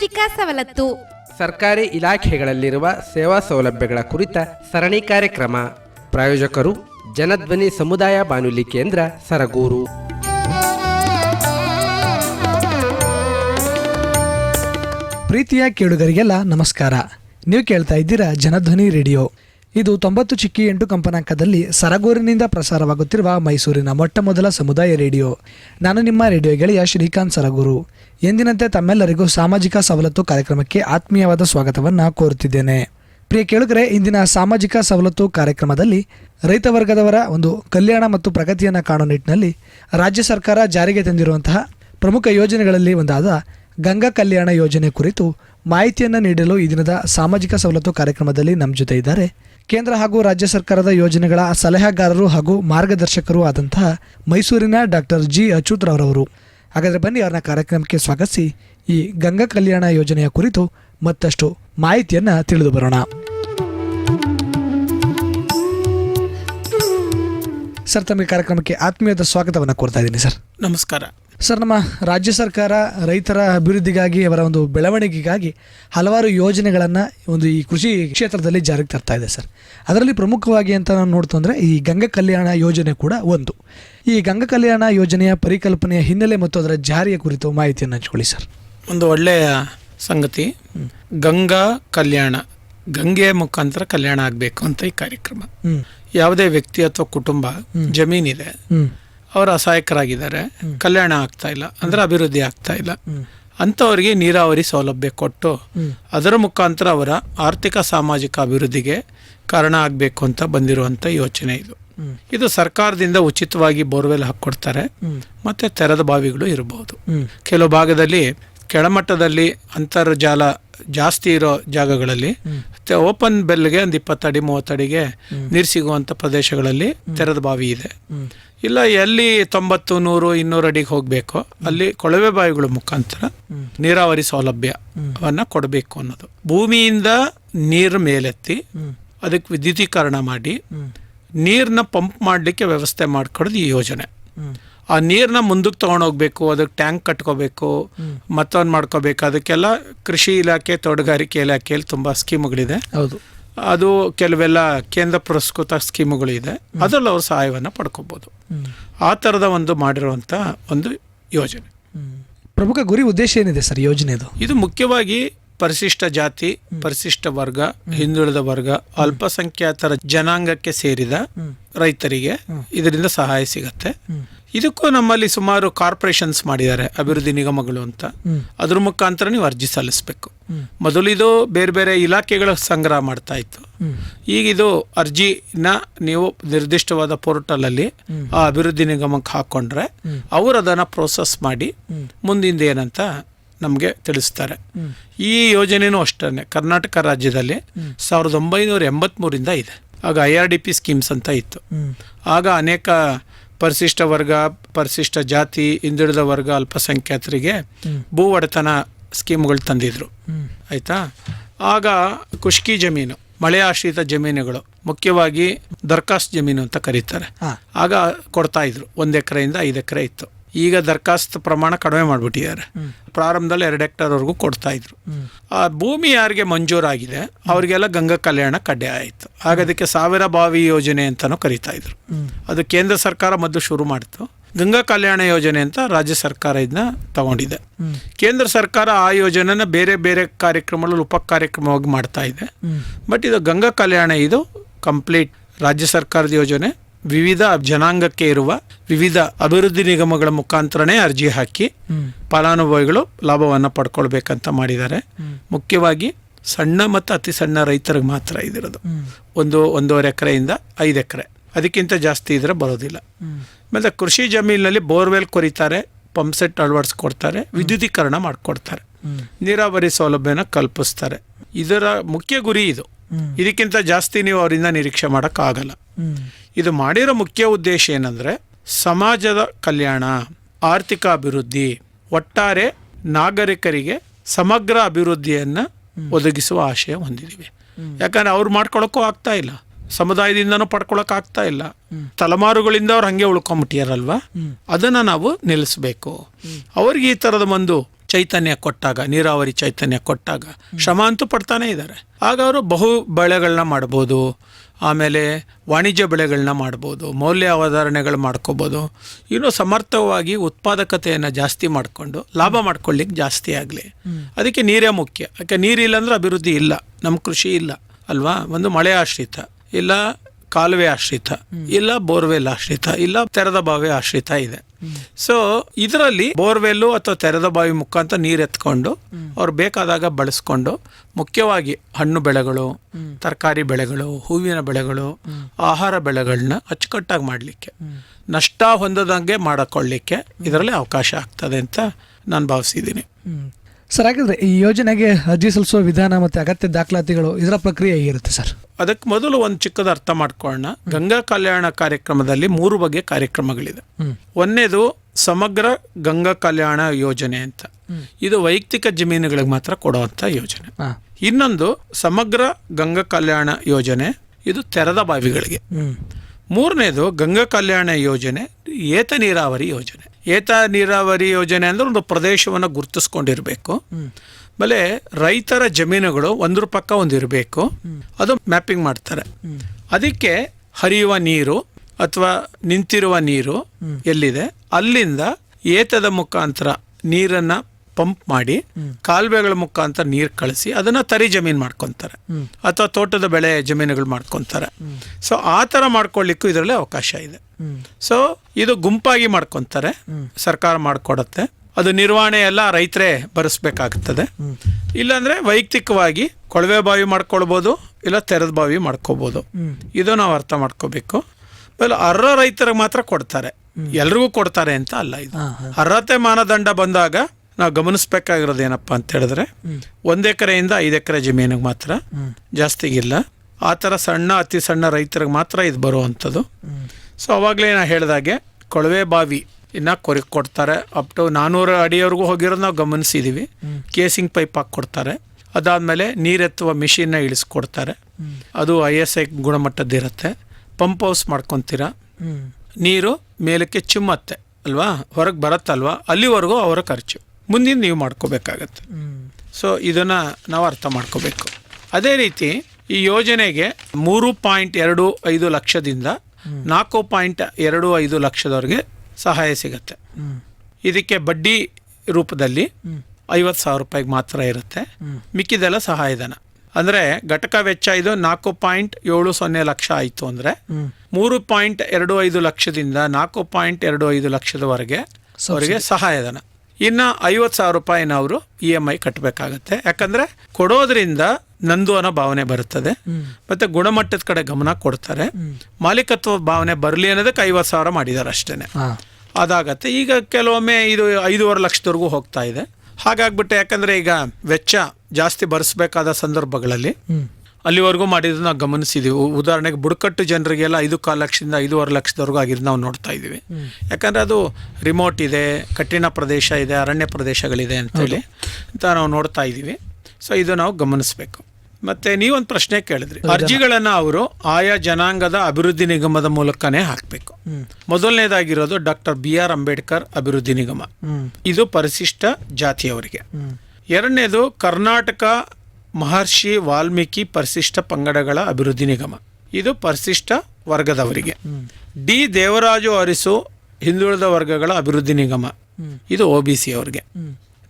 ಸಾಮಾಜಿಕ ಸವಲತ್ತು ಸರ್ಕಾರಿ ಇಲಾಖೆಗಳಲ್ಲಿರುವ ಸೇವಾ ಸೌಲಭ್ಯಗಳ ಕುರಿತ ಸರಣಿ ಕಾರ್ಯಕ್ರಮ. ಪ್ರಾಯೋಜಕರು ಜನಧ್ವನಿ ಸಮುದಾಯ ಬಾನುಲಿ ಕೇಂದ್ರ ಸರಗೂರು. ಪ್ರೀತಿಯ ಕೇಳುಗರಿಗೆಲ್ಲ ನಮಸ್ಕಾರ. ನೀವು ಕೇಳ್ತಾ ಇದ್ದೀರಾ ಜನಧ್ವನಿ ರೇಡಿಯೋ. ಇದು ತೊಂಬತ್ತು ಚಿಕ್ಕಿ ಎಂಟು ಕಂಪನಾಂಕದಲ್ಲಿ ಸರಗೂರಿನಿಂದ ಪ್ರಸಾರವಾಗುತ್ತಿರುವ ಮೈಸೂರಿನ ಮೊಟ್ಟ ಮೊದಲ ಸಮುದಾಯ ರೇಡಿಯೋ. ನಾನು ನಿಮ್ಮ ರೇಡಿಯೋ ಗೆಳೆಯ ಶ್ರೀಕಾಂತ್ ಸರಗೂರು. ಎಂದಿನಂತೆ ತಮ್ಮೆಲ್ಲರಿಗೂ ಸಾಮಾಜಿಕ ಸವಲತ್ತು ಕಾರ್ಯಕ್ರಮಕ್ಕೆ ಆತ್ಮೀಯವಾದ ಸ್ವಾಗತವನ್ನು ಕೋರುತ್ತಿದ್ದೇನೆ. ಪ್ರಿಯ ಕೇಳುಗರೆ, ಇಂದಿನ ಸಾಮಾಜಿಕ ಸವಲತ್ತು ಕಾರ್ಯಕ್ರಮದಲ್ಲಿ ರೈತ ವರ್ಗದವರ ಒಂದು ಕಲ್ಯಾಣ ಮತ್ತು ಪ್ರಗತಿಯನ್ನು ಕಾಣೋ ನಿಟ್ಟಿನಲ್ಲಿ ರಾಜ್ಯ ಸರ್ಕಾರ ಜಾರಿಗೆ ತಂದಿರುವಂತಹ ಪ್ರಮುಖ ಯೋಜನೆಗಳಲ್ಲಿ ಒಂದಾದ ಗಂಗಾ ಕಲ್ಯಾಣ ಯೋಜನೆ ಕುರಿತು ಮಾಹಿತಿಯನ್ನು ನೀಡಲು ಈ ದಿನದ ಸಾಮಾಜಿಕ ಸವಲತ್ತು ಕಾರ್ಯಕ್ರಮದಲ್ಲಿ ನಮ್ಮ ಜೊತೆ ಇದ್ದಾರೆ. ಕೇಂದ್ರ ಹಾಗೂ ರಾಜ್ಯ ಸರ್ಕಾರದ ಯೋಜನೆಗಳ ಸಲಹೆಗಾರರು ಹಾಗೂ ಮಾರ್ಗದರ್ಶಕರು ಆದಂತಹ ಮೈಸೂರಿನ ಡಾಕ್ಟರ್ ಜಿ ಅಚ್ಯುತ್ರವರವರು. ಹಾಗಾದರೆ ಬನ್ನಿ ಅವರನ್ನ ಕಾರ್ಯಕ್ರಮಕ್ಕೆ ಸ್ವಾಗತಿಸಿ. ಈ ಗಂಗಾ ಕಲ್ಯಾಣ ಯೋಜನೆಯ ಕುರಿತು ಮತ್ತಷ್ಟು ಮಾಹಿತಿಯನ್ನು ತಿಳಿದು ಬರೋಣ. ಸರ್, ತಮಗೆ ಕಾರ್ಯಕ್ರಮಕ್ಕೆ ಆತ್ಮೀಯದ ಸ್ವಾಗತವನ್ನು ಕೋರ್ತಾ ಇದ್ದೀನಿ ಸರ್. ನಮಸ್ಕಾರ. ಸರ್ ನಮ್ಮ ರಾಜ್ಯ ಸರ್ಕಾರ ರೈತರ ಅಭಿವೃದ್ಧಿಗಾಗಿ ಅವರ ಒಂದು ಬೆಳವಣಿಗೆಗಾಗಿ ಹಲವಾರು ಯೋಜನೆಗಳನ್ನು ಒಂದು ಈ ಕೃಷಿ ಕ್ಷೇತ್ರದಲ್ಲಿ ಜಾರಿಗೆ ತರ್ತಾ ಇದೆ ಸರ್. ಅದರಲ್ಲಿ ಪ್ರಮುಖವಾಗಿ ಅಂತ ನಾವು ನೋಡ್ತಂದ್ರೆ ಈ ಗಂಗಾ ಕಲ್ಯಾಣ ಯೋಜನೆ ಕೂಡ ಒಂದು. ಈ ಗಂಗಾ ಕಲ್ಯಾಣ ಯೋಜನೆಯ ಪರಿಕಲ್ಪನೆಯ ಹಿನ್ನೆಲೆ ಮತ್ತು ಅದರ ಜಾರಿಯ ಕುರಿತು ಮಾಹಿತಿಯನ್ನು ಹಂಚ್ಕೊಳ್ಳಿ ಸರ್. ಒಂದು ಒಳ್ಳೆಯ ಸಂಗತಿ. ಗಂಗಾ ಕಲ್ಯಾಣ ಗಂಗೆಯ ಮುಖಾಂತರ ಕಲ್ಯಾಣ ಆಗಬೇಕು ಅಂತ ಈ ಕಾರ್ಯಕ್ರಮ. ಯಾವುದೇ ವ್ಯಕ್ತಿ ಅಥವಾ ಕುಟುಂಬ ಜಮೀನಿದೆ. ಅವರು ಅಸಹಾಯಕರಾಗಿದ್ದಾರೆ. ಕಲ್ಯಾಣ ಆಗ್ತಾ ಇಲ್ಲ. ಅಂದ್ರೆ ಅಭಿವೃದ್ಧಿ ಆಗ್ತಾ ಇಲ್ಲ. ಅಂಥವರಿಗೆ ನೀರಾವರಿ ಸೌಲಭ್ಯ ಕೊಟ್ಟು ಅದರ ಮುಖಾಂತರ ಅವರ ಆರ್ಥಿಕ ಸಾಮಾಜಿಕ ಅಭಿವೃದ್ಧಿಗೆ ಕಾರಣ ಆಗಬೇಕು ಅಂತ ಬಂದಿರುವಂಥ ಯೋಚನೆ ಇದು. ಇದು ಸರ್ಕಾರದಿಂದ ಉಚಿತವಾಗಿ ಬೋರ್ವೆಲ್ ಹಾಕ್ಕೊಡ್ತಾರೆ. ಮತ್ತೆ ತೆರೆದ ಬಾವಿಗಳು ಇರಬಹುದು ಕೆಲವು ಭಾಗದಲ್ಲಿ ಕೆಳಮಟ್ಟದಲ್ಲಿ ಅಂತರ್ಜಾಲ ಜಾಸ್ತಿ ಇರೋ ಜಾಗಗಳಲ್ಲಿ ಓಪನ್ ಬೆಲ್ಗೆ ಒಂದು ಇಪ್ಪತ್ತಡಿ ಮೂವತ್ತಡಿಗೆ ನೀರು ಸಿಗುವಂಥ ಪ್ರದೇಶಗಳಲ್ಲಿ ತೆರೆದ ಬಾವಿ ಇದೆ. ಇಲ್ಲ ಎಲ್ಲಿ ತೊಂಬತ್ತು ನೂರು ಇನ್ನೂರು ಅಡಿಗೆ ಹೋಗಬೇಕು ಅಲ್ಲಿ ಕೊಳವೆ ಬಾವಿಗಳ ಮುಖಾಂತರ ನೀರಾವರಿ ಸೌಲಭ್ಯವನ್ನು ಕೊಡಬೇಕು ಅನ್ನೋದು. ಭೂಮಿಯಿಂದ ನೀರು ಮೇಲೆತ್ತಿ ಅದಕ್ಕೆ ವಿದ್ಯುದೀಕರಣ ಮಾಡಿ. ನೀರನ್ನ ಪಂಪ್ ಮಾಡಲಿಕ್ಕೆ ವ್ಯವಸ್ಥೆ ಮಾಡ್ಕೊಡೋದು ಈ ಯೋಜನೆ. ಆ ನೀರನ್ನ ಮುಂದಕ್ಕೆ ತೊಗೊಂಡೋಗ್ಬೇಕು ಅದಕ್ಕೆ ಟ್ಯಾಂಕ್ ಕಟ್ಕೋಬೇಕು ಮತ್ತೊಂದು ಮಾಡ್ಕೋಬೇಕು. ಅದಕ್ಕೆಲ್ಲ ಕೃಷಿ ಇಲಾಖೆ ತೋಟಗಾರಿಕೆ ಇಲಾಖೆಯಲ್ಲಿ ತುಂಬ ಸ್ಕೀಮ್ಗಳಿದೆ. ಹೌದು. ಅದು ಕೆಲವೆಲ್ಲ ಕೇಂದ್ರ ಪುರಸ್ಕೃತ ಸ್ಕೀಮುಗಳು ಇದೆ. ಅದರಲ್ಲಿ ಅವರು ಸಹಾಯವನ್ನು ಪಡ್ಕೋಬೋದು. ಆ ಥರದ ಒಂದು ಮಾಡಿರುವಂಥ ಒಂದು ಯೋಜನೆ. ಪ್ರಮುಖ ಗುರಿ ಉದ್ದೇಶ ಏನಿದೆ ಸರ್ ಯೋಜನೆದು? ಇದು ಮುಖ್ಯವಾಗಿ ಪರಿಶಿಷ್ಟ ಜಾತಿ ಪರಿಶಿಷ್ಟ ವರ್ಗ ಹಿಂದುಳಿದ ವರ್ಗ ಅಲ್ಪಸಂಖ್ಯಾತರ ಜನಾಂಗಕ್ಕೆ ಸೇರಿದ ರೈತರಿಗೆ ಇದರಿಂದ ಸಹಾಯ ಸಿಗತ್ತೆ. ಇದಕ್ಕೂ ನಮ್ಮಲ್ಲಿ ಸುಮಾರು ಕಾರ್ಪೊರೇಷನ್ಸ್ ಮಾಡಿದ್ದಾರೆ ಅಭಿವೃದ್ಧಿ ನಿಗಮಗಳು ಅಂತ. ಅದ್ರ ಮುಖಾಂತರ ನೀವು ಅರ್ಜಿ ಸಲ್ಲಿಸಬೇಕು. ಮೊದಲಿದು ಮೊದಲು ಇದು ಬೇರೆ ಬೇರೆ ಇಲಾಖೆಗಳ ಸಂಗ್ರಹ ಮಾಡ್ತಾ ಇತ್ತು. ಈಗ ಇದು ಅರ್ಜಿನ ನೀವು ನಿರ್ದಿಷ್ಟವಾದ ಪೋರ್ಟಲಲ್ಲಿ ಆ ಅಭಿವೃದ್ಧಿ ನಿಗಮಕ್ಕೆ ಹಾಕೊಂಡ್ರೆ ಅವರು ಅದನ್ನು ಪ್ರೋಸೆಸ್ ಮಾಡಿ ಮುಂದಿಂದ ಏನಂತ ನಮಗೆ ತಿಳಿಸ್ತಾರೆ. ಈ ಯೋಜನೆಯೂ ಅಷ್ಟೇ ಕರ್ನಾಟಕ ರಾಜ್ಯದಲ್ಲಿ ಸಾವಿರದ ಒಂಬೈನೂರ ಎಂಬತ್ಮೂರಿಂದ ಇದೆ. ಆಗ I R D P schemes ಅಂತ ಇತ್ತು. ಆಗ ಅನೇಕ ಪರಿಶಿಷ್ಟ ವರ್ಗ ಪರಿಶಿಷ್ಟ ಜಾತಿ ಹಿಂದುಳಿದ ವರ್ಗ ಅಲ್ಪಸಂಖ್ಯಾತರಿಗೆ ಭೂ ಒಡೆತನ ಸ್ಕೀಮ್ಗಳು ತಂದಿದ್ರು. ಆಯಿತಾ? ಆಗ ಖುಷ್ಕಿ ಜಮೀನು ಮಳೆ ಆಶ್ರಿತ ಜಮೀನುಗಳು ಮುಖ್ಯವಾಗಿ ದರ್ಖಾಸ್ತ್ ಜಮೀನು ಅಂತ ಕರೀತಾರೆ. ಆಗ ಕೊಡ್ತಾ ಇದ್ರು. ಒಂದು ಎಕರೆಯಿಂದ ಐದು ಎಕರೆ ಇತ್ತು. ಈಗ ದರ್ಖಾಸ್ತ್ ಪ್ರಮಾಣ ಕಡಿಮೆ ಮಾಡಿಬಿಟ್ಟಿದ್ದಾರೆ ಪ್ರಾರಂಭದಲ್ಲಿ ಎರಡು ಹೆಕ್ಟರ್ವರೆಗೂ ಕೊಡ್ತಾ ಇದ್ರು. ಆ ಭೂಮಿ ಯಾರಿಗೆ ಮಂಜೂರಾಗಿದೆ ಅವರಿಗೆಲ್ಲ ಗಂಗಾ ಕಲ್ಯಾಣ ಕಡ್ಡಾಯ ಆಯಿತು. ಆಗ ಅದಕ್ಕೆ ಸಾವಿರ ಬಾವಿ ಯೋಜನೆ ಅಂತಲೂ ಕರಿತಾ ಇದ್ರು. ಅದು ಕೇಂದ್ರ ಸರ್ಕಾರ ಮೊದಲು ಶುರು ಮಾಡಿತು. ಗಂಗಾ ಕಲ್ಯಾಣ ಯೋಜನೆ ಅಂತ ರಾಜ್ಯ ಸರ್ಕಾರ ಇದನ್ನ ತಗೊಂಡಿದೆ. ಕೇಂದ್ರ ಸರ್ಕಾರ ಆ ಯೋಜನೆನ ಬೇರೆ ಬೇರೆ ಕಾರ್ಯಕ್ರಮಗಳಲ್ಲಿ ಉಪ ಕಾರ್ಯಕ್ರಮವಾಗಿ ಮಾಡ್ತಾ ಇದೆ. ಬಟ್ ಇದು ಗಂಗಾ ಕಲ್ಯಾಣ ಇದು ಕಂಪ್ಲೀಟ್ ರಾಜ್ಯ ಸರ್ಕಾರದ ಯೋಜನೆ. ವಿವಿಧ ಜನಾಂಗಕ್ಕೆ ಇರುವ ವಿವಿಧ ಅಭಿವೃದ್ಧಿ ನಿಗಮಗಳ ಮುಖಾಂತರನೇ ಅರ್ಜಿ ಹಾಕಿ ಫಲಾನುಭವಿಗಳು ಲಾಭವನ್ನು ಪಡ್ಕೊಳ್ಬೇಕಂತ ಮಾಡಿದ್ದಾರೆ. ಮುಖ್ಯವಾಗಿ ಸಣ್ಣ ಮತ್ತು ಅತಿ ಸಣ್ಣ ರೈತರಿಗೆ ಮಾತ್ರ ಇದಿರೋದು. ಒಂದು ಒಂದೂವರೆ ಎಕರೆಯಿಂದ ಐದು ಎಕರೆ. ಅದಕ್ಕಿಂತ ಜಾಸ್ತಿ ಇದ್ರೆ ಬರೋದಿಲ್ಲ. ಮತ್ತು ಕೃಷಿ ಜಮೀನಿನಲ್ಲಿ ಬೋರ್ವೆಲ್ ಕೊರಿತಾರೆ ಪಂಪ್ಸೆಟ್ ಅಳವಡಿಸ್ಕೊಡ್ತಾರೆ ವಿದ್ಯುದೀಕರಣ ಮಾಡಿಕೊಡ್ತಾರೆ. ನೀರಾವರಿ ಸೌಲಭ್ಯನ ಕಲ್ಪಿಸ್ತಾರೆ. ಇದರ ಮುಖ್ಯ ಗುರಿ ಇದು. ಇದಕ್ಕಿಂತ ಜಾಸ್ತಿ ನೀವು ಅವರಿಂದ ನಿರೀಕ್ಷೆ ಮಾಡೋಕ್ಕಾಗಲ್ಲ. ಇದು ಮಾಡಿರೋ ಮುಖ್ಯ ಉದ್ದೇಶ ಏನಂದ್ರೆ ಸಮಾಜದ ಕಲ್ಯಾಣ ಆರ್ಥಿಕ ಅಭಿವೃದ್ಧಿ ಒಟ್ಟಾರೆ ನಾಗರಿಕರಿಗೆ ಸಮಗ್ರ ಅಭಿವೃದ್ಧಿಯನ್ನ ಒದಗಿಸುವ ಆಶಯ ಹೊಂದಿದ್ದೀವಿ ಯಾಕಂದ್ರೆ ಅವ್ರು ಮಾಡ್ಕೊಳಕ್ಕೂ ಆಗ್ತಾ ಇಲ್ಲ. ಸಮುದಾಯದಿಂದನೂ ಪಡ್ಕೊಳಕ್ ಆಗ್ತಾ ಇಲ್ಲ. ತಲೆಮಾರುಗಳಿಂದ ಅವ್ರು ಹಂಗೆ ಉಳ್ಕೊಂಬಿಟ್ಟಿಯಾರಲ್ವಾ ಅದನ್ನ ನಾವು ನಿಲ್ಲಿಸಬೇಕು. ಅವ್ರಿಗೆ ಈ ತರದ ಒಂದು ಚೈತನ್ಯ ಕೊಟ್ಟಾಗ ನೀರಾವರಿ ಚೈತನ್ಯ ಕೊಟ್ಟಾಗ ಶ್ರಮ ಅಂತೂ ಪಡ್ತಾನೆ ಇದ್ದಾರೆ ಆಗ ಅವರು ಬಹು ಬೆಳೆಗಳನ್ನ ಮಾಡ್ಬೋದು. ಆಮೇಲೆ ವಾಣಿಜ್ಯ ಬೆಳೆಗಳನ್ನ ಮಾಡ್ಬೋದು ಮೌಲ್ಯ ಅವಧಾರಣೆಗಳು ಮಾಡ್ಕೋಬೋದು. ಇನ್ನೂ ಸಮರ್ಥವಾಗಿ ಉತ್ಪಾದಕತೆಯನ್ನು ಜಾಸ್ತಿ ಮಾಡಿಕೊಂಡು ಲಾಭ ಮಾಡ್ಕೊಳ್ಳಿಕ್ಕೆ ಜಾಸ್ತಿ ಆಗಲಿ. ಅದಕ್ಕೆ ನೀರೇ ಮುಖ್ಯ. ಯಾಕೆ ನೀರಿಲ್ಲ ಅಂದರೆ ಅಭಿವೃದ್ಧಿ ಇಲ್ಲ. ನಮ್ಮ ಕೃಷಿ ಇಲ್ಲ. ಅಲ್ವಾ? ಒಂದು ಮಳೆ ಆಶ್ರಿತ. ಇಲ್ಲ ಕಾಲುವೆ ಆಶ್ರಿತ, ಇಲ್ಲ ಬೋರ್ವೆಲ್ ಆಶ್ರಿತ, ಇಲ್ಲ ತೆರೆದ ಬಾವಿ ಆಶ್ರಿತ ಇದೆ. ಸೊ ಇದರಲ್ಲಿ ಬೋರ್ವೆಲ್ಲು ಅಥವಾ ತೆರೆದ ಬಾವಿ ಮುಖಾಂತರ ನೀರು ಎತ್ಕೊಂಡು, ಅವ್ರು ಬೇಕಾದಾಗ ಬಳಸ್ಕೊಂಡು, ಮುಖ್ಯವಾಗಿ ಹಣ್ಣು ಬೆಳೆಗಳು, ತರಕಾರಿ ಬೆಳೆಗಳು, ಹೂವಿನ ಬೆಳೆಗಳು, ಆಹಾರ ಬೆಳೆಗಳನ್ನ ಅಚ್ಚುಕಟ್ಟಾಗಿ ಮಾಡಲಿಕ್ಕೆ, ನಷ್ಟ ಹೊಂದದಂಗೆ ಮಾಡಿಕೊಳ್ಳಿಕ್ಕೆ ಇದರಲ್ಲಿ ಅವಕಾಶ ಆಗ್ತದೆ ಅಂತ ನಾನು ಭಾವಿಸಿದ್ದೀನಿ. ಸರ್ ಹಾಗಿದ್ರೆ ಈ ಯೋಜನೆಗೆ ಅರ್ಜಿ ಸಲ್ಲಿಸುವ ವಿಧಾನ ಮತ್ತು ಅಗತ್ಯ ದಾಖಲಾತಿಗಳು ಇದರ ಪ್ರಕ್ರಿಯೆ ಹೇಗಿರುತ್ತೆ ಸರ್? ಅದಕ್ಕೆ ಮೊದಲು ಒಂದು ಚಿಕ್ಕದ ಅರ್ಥ ಮಾಡ್ಕೊಳ್ಳೋಣ ಗಂಗಾ ಕಲ್ಯಾಣ ಕಾರ್ಯಕ್ರಮದಲ್ಲಿ ಮೂರು ಬಗೆಯ ಕಾರ್ಯಕ್ರಮಗಳಿದೆ. ಒಂದನೇದು ಸಮಗ್ರ ಗಂಗಾ ಕಲ್ಯಾಣ ಯೋಜನೆ ಅಂತ. ಇದು ವೈಯಕ್ತಿಕ ಜಮೀನುಗಳಿಗೆ ಮಾತ್ರ ಕೊಡುವಂತ ಯೋಜನೆ. ಇನ್ನೊಂದು ಸಮಗ್ರ ಗಂಗಾ ಕಲ್ಯಾಣ ಯೋಜನೆ ಇದು ತೆರೆದ ಬಾವಿಗಳಿಗೆ. ಮೂರನೇದು ಗಂಗಾ ಕಲ್ಯಾಣ ಯೋಜನೆ ಏತ ನೀರಾವರಿ ಯೋಜನೆ. ಏತ ನೀರಾವರಿ ಯೋಜನೆ ಅಂದ್ರೆ ಒಂದು ಪ್ರದೇಶವನ್ನು ಗುರುತಿಸ್ಕೊಂಡಿರಬೇಕು. ಆಮೇಲೆ ರೈತರ ಜಮೀನುಗಳು ಒಂದ್ರ ಪಕ್ಕ ಒಂದು ಇರಬೇಕು. ಅದು ಮ್ಯಾಪಿಂಗ್ ಮಾಡ್ತಾರೆ. ಅದಕ್ಕೆ ಹರಿಯುವ ನೀರು ಅಥವಾ ನಿಂತಿರುವ ನೀರು ಎಲ್ಲಿದೆ? ಅಲ್ಲಿಂದ ಏತದ ಮುಖಾಂತರ ನೀರನ್ನ ಪಂಪ್ ಮಾಡಿ ಕಾಲುವೆಗಳ ಮುಖಾಂತರ ನೀರು ಕಳಿಸಿ ಅದನ್ನ ತರಿ ಜಮೀನು ಮಾಡ್ಕೊತಾರೆ. ಅಥವಾ ತೋಟದ ಬೆಳೆ ಜಮೀನುಗಳು ಮಾಡ್ಕೊತಾರೆ. ಸೊ ಆ ಥರ ಮಾಡ್ಕೊಳ್ಳಿಕ್ಕೂ ಇದರಲ್ಲಿ ಅವಕಾಶ ಇದೆ. ಸೊ ಇದು ಗುಂಪಾಗಿ ಮಾಡ್ಕೊತಾರೆ. ಸರ್ಕಾರ ಮಾಡಿಕೊಡತ್ತೆ. ಅದು ನಿರ್ವಹಣೆ ಎಲ್ಲ ರೈತರೇ ಭರಿಸ್ಬೇಕಾಗುತ್ತದೆ ಇಲ್ಲಾಂದ್ರೆ ವೈಯಕ್ತಿಕವಾಗಿ ಕೊಳವೆ ಬಾವಿ ಮಾಡ್ಕೊಳ್ಬೋದು ಇಲ್ಲ ತೆರೆದ ಬಾವಿ ಮಾಡ್ಕೋಬೋದು ಇದು ನಾವು ಅರ್ಥ ಮಾಡ್ಕೋಬೇಕು. ಆಮೇಲೆ ಅರ್ಹ ರೈತರಿಗೆ ಮಾತ್ರ ಕೊಡ್ತಾರೆ. ಎಲ್ರಿಗೂ ಕೊಡ್ತಾರೆ ಅಂತ ಅಲ್ಲ ಇದು. ಅರ್ಹತೆ ಮಾನದಂಡ ಬಂದಾಗ ನಾವು ಗಮನಿಸ್ಬೇಕಾಗಿರೋದು ಏನಪ್ಪ ಅಂತ ಹೇಳಿದ್ರೆ ಒಂದ್ ಎಕರೆಯಿಂದ ಐದು ಎಕರೆ ಜಮೀನಿಗೆ ಮಾತ್ರ ಜಾಸ್ತಿಗಿಲ್ಲ ಆ ಥರ ಸಣ್ಣ ಅತಿ ಸಣ್ಣ ರೈತರಿಗೆ ಮಾತ್ರ ಇದು ಬರುವಂಥದ್ದು. ಸೊ ಅವಾಗಲೇ ನಾ ಹೇಳಿದಾಗೆ ಕೊಳವೆ ಬಾವಿ ಇನ್ನ ಕೊರಿ, ಕೊಡ್ತಾರೆ. ಅಪ್ ಟು ನಾನ್ನೂರು ಅಡಿಯವರೆಗೂ ಹೋಗಿರೋದು ನಾವು ಗಮನಿಸಿದೀವಿ. ಕೇಸಿಂಗ್ ಪೈಪ್ ಹಾಕಿ ಕೊಡ್ತಾರೆ. ಅದಾದಮೇಲೆ ನೀರೆತ್ತುವ ಮಿಷಿನ್ನ ಇಳಿಸ್ಕೊಡ್ತಾರೆ. ಅದು ಐ ಎಸ್ ಐ ಗುಣಮಟ್ಟದ್ದಿರುತ್ತೆ ಪಂಪ್ ಹೌಸ್ ಮಾಡ್ಕೊತೀರ. ನೀರು ಮೇಲಕ್ಕೆ ಚುಮ್ಮತ್ತೆ, ಅಲ್ವಾ? ಹೊರಗೆ ಬರುತ್ತಲ್ವಾ? ಅಲ್ಲಿವರೆಗೂ ಅವರ ಖರ್ಚು. ಮುಂದಿನ ನೀವು ಮಾಡ್ಕೋಬೇಕಾಗತ್ತೆ. ಸೊ ಇದನ್ನ ನಾವು ಅರ್ಥ ಮಾಡ್ಕೋಬೇಕು. ಅದೇ ರೀತಿ ಈ ಯೋಜನೆಗೆ ಮೂರು ಪಾಯಿಂಟ್ ಎರಡು ಐದು ಲಕ್ಷದಿಂದ ನಾಲ್ಕು ಪಾಯಿಂಟ್ ಎರಡು ಐದು ಲಕ್ಷದವರೆಗೆ ಸಹಾಯ ಸಿಗುತ್ತೆ. ಇದಕ್ಕೆ ಬಡ್ಡಿ ರೂಪದಲ್ಲಿ ಐವತ್ತು ಸಾವಿರ ರೂಪಾಯಿಗೆ ಮಾತ್ರ ಇರುತ್ತೆ. ಮಿಕ್ಕಿದೆಲ್ಲ ಸಹಾಯಧನ. ಅಂದರೆ ಘಟಕ ವೆಚ್ಚ ಇದು ನಾಲ್ಕು ಪಾಯಿಂಟ್ ಏಳು ಸೊನ್ನೆ ಲಕ್ಷ ಆಯಿತು ಅಂದರೆ ಮೂರು ಪಾಯಿಂಟ್ ಎರಡು ಐದು ಲಕ್ಷದಿಂದ ನಾಲ್ಕು ಪಾಯಿಂಟ್ ಎರಡು ಐದು ಲಕ್ಷದವರೆಗೆ ಅವರಿಗೆ ಸಹಾಯಧನ. ಇನ್ನು ಐವತ್ತು ಸಾವಿರ ರೂಪಾಯಿನ ಅವರು ಇ ಎಂ ಐ ಕಟ್ಟಬೇಕಾಗತ್ತೆ. ಯಾಕಂದ್ರೆ ಕೊಡೋದ್ರಿಂದ ನಂದು ಅನ್ನೋ ಭಾವನೆ ಬರುತ್ತದೆ. ಮತ್ತೆ ಗುಣಮಟ್ಟದ ಕಡೆ ಗಮನ ಕೊಡ್ತಾರೆ. ಮಾಲೀಕತ್ವ ಭಾವನೆ ಬರಲಿ ಅನ್ನೋದಕ್ಕೆ ಐವತ್ತು ಸಾವಿರ ಮಾಡಿದ್ದಾರೆ ಅಷ್ಟೇನೆ. ಹಾಂ. ಅದಾಗತ್ತೆ. ಈಗ ಕೆಲವೊಮ್ಮೆ ಇದು ಐದೂವರೆ ಲಕ್ಷದವರೆಗೂ ಹೋಗ್ತಾ ಇದೆ. ಹಾಗಾಗ್ಬಿಟ್ಟು ಯಾಕಂದ್ರೆ ಈಗ ವೆಚ್ಚ ಜಾಸ್ತಿ ಭರಿಸ್ಬೇಕಾದ ಸಂದರ್ಭಗಳಲ್ಲಿ ಅಲ್ಲಿವರೆಗೂ ಮಾಡಿದ್ದು ನಾವು ಗಮನಿಸಿದ್ದೀವಿ ಉದಾಹರಣೆಗೆ ಬುಡಕಟ್ಟು ಜನರಿಗೆಲ್ಲ ಐದು ಕಾಲು ಲಕ್ಷದಿಂದ ಐದೂವರೆ ಲಕ್ಷದವರೆಗೂ ಆಗಿದ್ದು ನಾವು ನೋಡ್ತಾ ಇದ್ದೀವಿ. ಯಾಕಂದ್ರೆ ಅದು ರಿಮೋಟ್ ಇದೆ ಕಠಿಣ ಪ್ರದೇಶ ಇದೆ ಅರಣ್ಯ ಪ್ರದೇಶಗಳಿದೆ ಅಂತೇಳಿ ಅಂತ ನಾವು ನೋಡ್ತಾ ಇದ್ದೀವಿ. ಸೊ ಇದು ನಾವು ಗಮನಿಸಬೇಕು. ಮತ್ತೆ ನೀವೊಂದು ಪ್ರಶ್ನೆ ಕೇಳಿದ್ರಿ. ಅರ್ಜಿಗಳನ್ನ ಅವರು ಆಯಾ ಜನಾಂಗದ ಅಭಿವೃದ್ಧಿ ನಿಗಮದ ಮೂಲಕನೇ ಹಾಕಬೇಕು. ಮೊದಲನೇದಾಗಿರೋದು ಡಾಕ್ಟರ್ ಬಿ ಆರ್ ಅಂಬೇಡ್ಕರ್ ಅಭಿವೃದ್ಧಿ ನಿಗಮ. ಇದು ಪರಿಶಿಷ್ಟ ಜಾತಿಯವರಿಗೆ. ಎರಡನೇದು ಕರ್ನಾಟಕ ಮಹರ್ಷಿ ವಾಲ್ಮೀಕಿ ಪರಿಶಿಷ್ಟ ಪಂಗಡಗಳ ಅಭಿವೃದ್ಧಿ ನಿಗಮ. ಇದು ಪರಿಶಿಷ್ಟ ವರ್ಗದವರಿಗೆ. ಡಿ ದೇವರಾಜು ಅರಿಸು ಹಿಂದುಳಿದ ವರ್ಗಗಳ ಅಭಿವೃದ್ಧಿ ನಿಗಮ. ಇದು ಒ ಬಿ ಸಿ ಅವರಿಗೆ.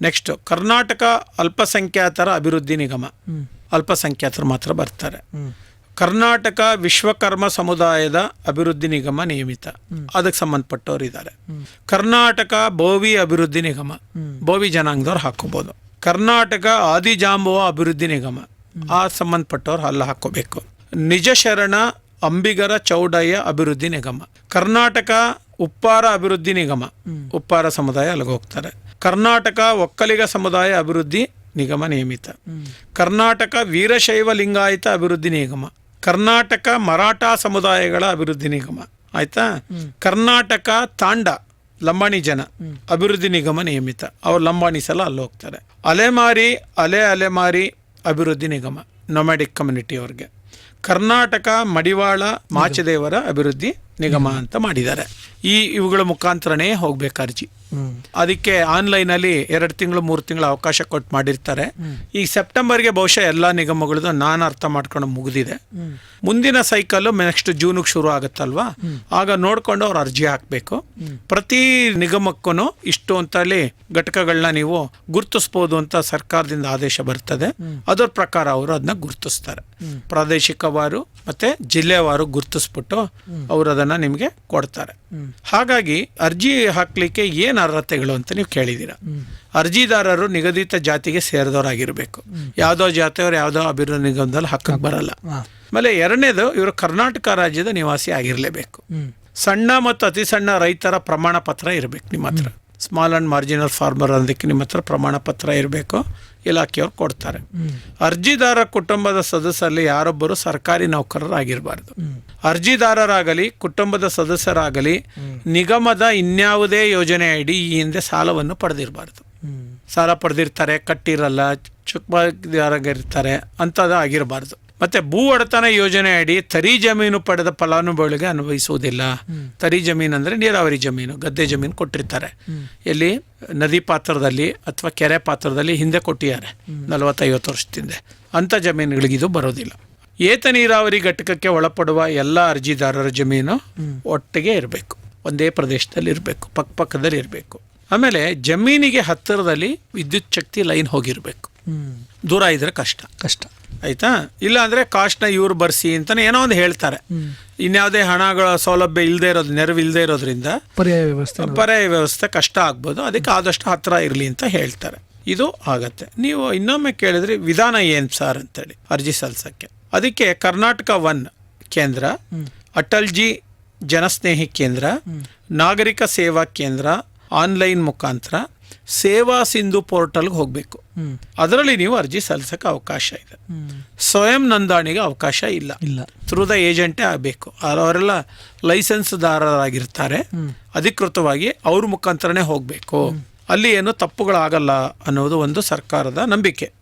ನೆಕ್ಸ್ಟ್ ಕರ್ನಾಟಕ ಅಲ್ಪಸಂಖ್ಯಾತರ ಅಭಿವೃದ್ಧಿ ನಿಗಮ. ಅಲ್ಪಸಂಖ್ಯಾತರು ಮಾತ್ರ ಬರ್ತಾರೆ. ಕರ್ನಾಟಕ ವಿಶ್ವಕರ್ಮ ಸಮುದಾಯದ ಅಭಿವೃದ್ಧಿ ನಿಗಮ ನಿಯಮಿತ. ಅದಕ್ಕೆ ಸಂಬಂಧಪಟ್ಟವರು ಇದ್ದಾರೆ ಕರ್ನಾಟಕ ಬೋವಿ ಅಭಿವೃದ್ಧಿ ನಿಗಮ. ಬೋವಿ ಜನಾಂಗದವ್ರು ಹಾಕೋಬಹುದು ಕರ್ನಾಟಕ ಆದಿಜಾಂಬುವ ಅಭಿವೃದ್ಧಿ ನಿಗಮ. ಆ ಸಂಬಂಧಪಟ್ಟವ್ರು ಅಲ್ಲ ಹಾಕೋಬೇಕು ನಿಜ ಶರಣ ಅಂಬಿಗರ ಚೌಡಯ್ಯ ಅಭಿವೃದ್ಧಿ ನಿಗಮ. ಕರ್ನಾಟಕ ಉಪ್ಪಾರ ಅಭಿವೃದ್ಧಿ ನಿಗಮ. ಉಪ್ಪಾರ ಸಮುದಾಯ ಅಲ್ಲಿಗೆ ಹೋಗ್ತಾರೆ. ಕರ್ನಾಟಕ ಒಕ್ಕಲಿಗ ಸಮುದಾಯ ಅಭಿವೃದ್ಧಿ ನಿಗಮ ನಿಯಮಿತ. ಕರ್ನಾಟಕ ವೀರಶೈವ ಲಿಂಗಾಯತ ಅಭಿವೃದ್ಧಿ ನಿಗಮ. ಕರ್ನಾಟಕ ಮರಾಠ ಸಮುದಾಯಗಳ ಅಭಿವೃದ್ಧಿ ನಿಗಮ. ಆಯ್ತಾ? ಕರ್ನಾಟಕ ತಾಂಡ ಲಂಬಾಣಿ ಜನ ಅಭಿವೃದ್ಧಿ ನಿಗಮ ನಿಯಮಿತ. ಅವ್ರು ಲಂಬಾಣಿ ಸಲ ಅಲ್ಲಿ ಹೋಗ್ತಾರೆ. ಅಲೆಮಾರಿ ಅಲೆ ಅಲೆಮಾರಿ ಅಭಿವೃದ್ಧಿ ನಿಗಮ ನೊಮ್ಯಾಡಿಕ್ ಕಮ್ಯುನಿಟಿ ಅವ್ರಿಗೆ. ಕರ್ನಾಟಕ ಮಡಿವಾಳ ಮಾಚದೇವರ ಅಭಿವೃದ್ಧಿ ನಿಗಮ ಅಂತ ಮಾಡಿದ್ದಾರೆ. ಈ ಇವುಗಳ ಮುಖಾಂತರನೇ ಹೋಗ್ಬೇಕು ಅರ್ಜಿ? ಅದಕ್ಕೆ ಆನ್ಲೈನಲ್ಲಿ ಎರಡು ತಿಂಗಳು ಮೂರು ತಿಂಗಳು ಅವಕಾಶ ಕೊಟ್ಟು ಮಾಡಿರ್ತಾರೆ. ಈ ಸೆಪ್ಟೆಂಬರ್ಗೆ ಬಹುಶಃ ಎಲ್ಲ ನಿಗಮಗಳದ್ದು ನಾನು ಅರ್ಥ ಮಾಡ್ಕೊಂಡು ಮುಗಿದಿದೆ. ಮುಂದಿನ ಸೈಕಲ್ಲು ನೆಕ್ಸ್ಟ್ ಜೂನಿಗೆ ಶುರು ಆಗುತ್ತಲ್ವಾ? ಆಗ ನೋಡ್ಕೊಂಡು ಅವ್ರು ಅರ್ಜಿ ಹಾಕಬೇಕು. ಪ್ರತಿ ನಿಗಮಕ್ಕೂ ಇಷ್ಟು ಅಂತಲ್ಲಿ ಘಟಕಗಳನ್ನ ನೀವು ಗುರುತಿಸ್ಬೋದು ಅಂತ ಸರ್ಕಾರದಿಂದ ಆದೇಶ ಬರ್ತದೆ. ಅದರ ಪ್ರಕಾರ ಅವರು ಅದನ್ನ ಗುರುತಿಸ್ತಾರೆ. ಪ್ರಾದೇಶಿಕವಾರು ಮತ್ತೆ ಜಿಲ್ಲೆವಾರು ಗುರುತಿಸ್ಬಿಟ್ಟು ಅವರು ಅದನ್ನ ನಿಮಗೆ ಕೊಡ್ತಾರೆ. ಹಾಗಾಗಿ ಅರ್ಜಿ ಹಾಕಲಿಕ್ಕೆ ಏನ್ ಅರ್ಹತೆಗಳು ಅಂತ ನೀವು ಕೇಳಿದ್ದೀರಾ ಅರ್ಜಿದಾರರು ನಿಗದಿತ ಜಾತಿಗೆ ಸೇರಿದವರಾಗಿರ್ಬೇಕು. ಯಾವ್ದೋ ಜಾತಿಯವರು ಯಾವ್ದೋ ಅಭಿವೃದ್ಧಿ ನಿಗಮದಲ್ಲಿ ಹಾಕಕ್ ಬರಲ್ಲ. ಆಮೇಲೆ ಎರಡನೇದು ಇವರು ಕರ್ನಾಟಕ ರಾಜ್ಯದ ನಿವಾಸಿ ಆಗಿರಲೇಬೇಕು. ಸಣ್ಣ ಮತ್ತು ಅತಿ ಸಣ್ಣ ರೈತರ ಪ್ರಮಾಣ ಪತ್ರ ಇರಬೇಕು ನಿಮ್ಮ ಹತ್ರ. ಸ್ಮಾಲ್ ಆ್ಯಂಡ್ ಮಾರ್ಜಿನಲ್ ಫಾರ್ಮರ್ ಅನ್ನೋದಕ್ಕೆ ನಿಮ್ಮ ಹತ್ರ ಪ್ರಮಾಣ ಪತ್ರ ಇರಬೇಕು ಇಲಾಖೆಯವ್ರು ಕೊಡ್ತಾರೆ. ಅರ್ಜಿದಾರ ಕುಟುಂಬದ ಸದಸ್ಯರಲ್ಲಿ ಯಾರೊಬ್ಬರು ಸರ್ಕಾರಿ ನೌಕರರಾಗಿರಬಾರ್ದು. ಅರ್ಜಿದಾರರಾಗಲಿ ಕುಟುಂಬದ ಸದಸ್ಯರಾಗಲಿ ನಿಗಮದ ಇನ್ಯಾವುದೇ ಯೋಜನೆ ಅಡಿ ಈ ಹಿಂದೆ ಸಾಲವನ್ನು ಪಡೆದಿರಬಾರ್ದು. ಸಾಲ ಪಡೆದಿರ್ತಾರೆ ಕಟ್ಟಿರಲ್ಲ ಚುಕ್ಕಾಗಿರ್ತಾರೆ ಅಂಥದ್ದು ಆಗಿರಬಾರ್ದು ಮತ್ತೆ ಭೂ ಒಡೆತನ ಯೋಜನೆ ಅಡಿ ತರಿ ಜಮೀನು ಪಡೆದ ಫಲಾನುಭವಿಗಳಿಗೆ ಅನ್ವಯಿಸುವುದಿಲ್ಲ ತರಿ ಜಮೀನು ಅಂದ್ರೆ ನೀರಾವರಿ ಜಮೀನು ಗದ್ದೆ ಜಮೀನು ಕೊಟ್ಟಿರ್ತಾರೆ. ಎಲ್ಲಿ ನದಿ ಪಾತ್ರದಲ್ಲಿ ಅಥವಾ ಕೆರೆ ಪಾತ್ರದಲ್ಲಿ ಹಿಂದೆ ಕೊಟ್ಟಿದ್ದಾರೆ ನಲವತ್ತೈವತ್ತು ವರ್ಷದಿಂದ. ಅಂಥ ಜಮೀನುಗಳಿಗೆ ಇದು ಬರೋದಿಲ್ಲ. ಏತ ನೀರಾವರಿ ಘಟಕಕ್ಕೆ ಒಳಪಡುವ ಎಲ್ಲ ಅರ್ಜಿದಾರರ ಜಮೀನು ಒಟ್ಟಿಗೆ ಇರಬೇಕು. ಒಂದೇ ಪ್ರದೇಶದಲ್ಲಿ ಇರಬೇಕು ಪಕ್ಕ ಪಕ್ಕದಲ್ಲಿ ಇರಬೇಕು. ಆಮೇಲೆ ಜಮೀನಿಗೆ ಹತ್ತಿರದಲ್ಲಿ ವಿದ್ಯುತ್ ಶಕ್ತಿ ಲೈನ್ ಹೋಗಿರಬೇಕು. ದೂರ ಇದ್ರೆ ಕಷ್ಟ. ಕಷ್ಟ. ಆಯ್ತಾ? ಇಲ್ಲ ಅಂದ್ರೆ ಕಾಸ್ಟ್ನ ಇವ್ರು ಬರ್ಸಿ ಅಂತಾನೆ ಏನೋ ಒಂದು ಹೇಳ್ತಾರೆ. ಇನ್ಯಾವುದೇ ಹಣಗಳ ಸೌಲಭ್ಯ ಇಲ್ಲದೆ ಇರೋದು ನೆರವು ಇಲ್ಲದೆ ಇರೋದ್ರಿಂದ ಪರ್ಯಾಯ ವ್ಯವಸ್ಥೆ ಪರ್ಯಾಯ ವ್ಯವಸ್ಥೆ ಕಷ್ಟ ಆಗ್ಬೋದು. ಅದಕ್ಕೆ ಆದಷ್ಟು ಹತ್ತಿರ ಇರಲಿ ಅಂತ ಹೇಳ್ತಾರೆ. ಇದು ಆಗತ್ತೆ. ನೀವು ಇನ್ನೊಮ್ಮೆ ಕೇಳಿದ್ರೆ ವಿಧಾನ ಏನ್ ಸರ್ ಅಂತೇಳಿ ಅರ್ಜಿ ಸಲ್ಸಕ್ಕೆ ಅದಕ್ಕೆ ಕರ್ನಾಟಕ ಒನ್ ಕೇಂದ್ರ ಅಟಲ್ಜಿ ಜನಸ್ನೇಹಿ ಕೇಂದ್ರ ನಾಗರಿಕ ಸೇವಾ ಕೇಂದ್ರ ಆನ್ಲೈನ್ ಮುಖಾಂತರ ಸೇವಾ ಸಿಂಧು ಪೋರ್ಟಲ್ಗೆ ಹೋಗಬೇಕು. ಅದರಲ್ಲಿ ನೀವು ಅರ್ಜಿ ಸಲ್ಲಿಸೋಕೆ ಅವಕಾಶ ಇದೆ. ಸ್ವಯಂ ನೋಂದಣಿಗೆ ಅವಕಾಶ ಇಲ್ಲ. ಇಲ್ಲ. ಥ್ರೂ ದ ಏಜೆಂಟೇ ಆಗಬೇಕು. ಅವರೆಲ್ಲ ಲೈಸೆನ್ಸ್ದಾರರಾಗಿರ್ತಾರೆ. ಅಧಿಕೃತವಾಗಿ ಅವ್ರ ಮುಖಾಂತರನೇ ಹೋಗಬೇಕು. ಅಲ್ಲಿ ಏನು ತಪ್ಪುಗಳಾಗಲ್ಲ ಅನ್ನೋದು ಒಂದು ಸರ್ಕಾರದ ನಂಬಿಕೆ.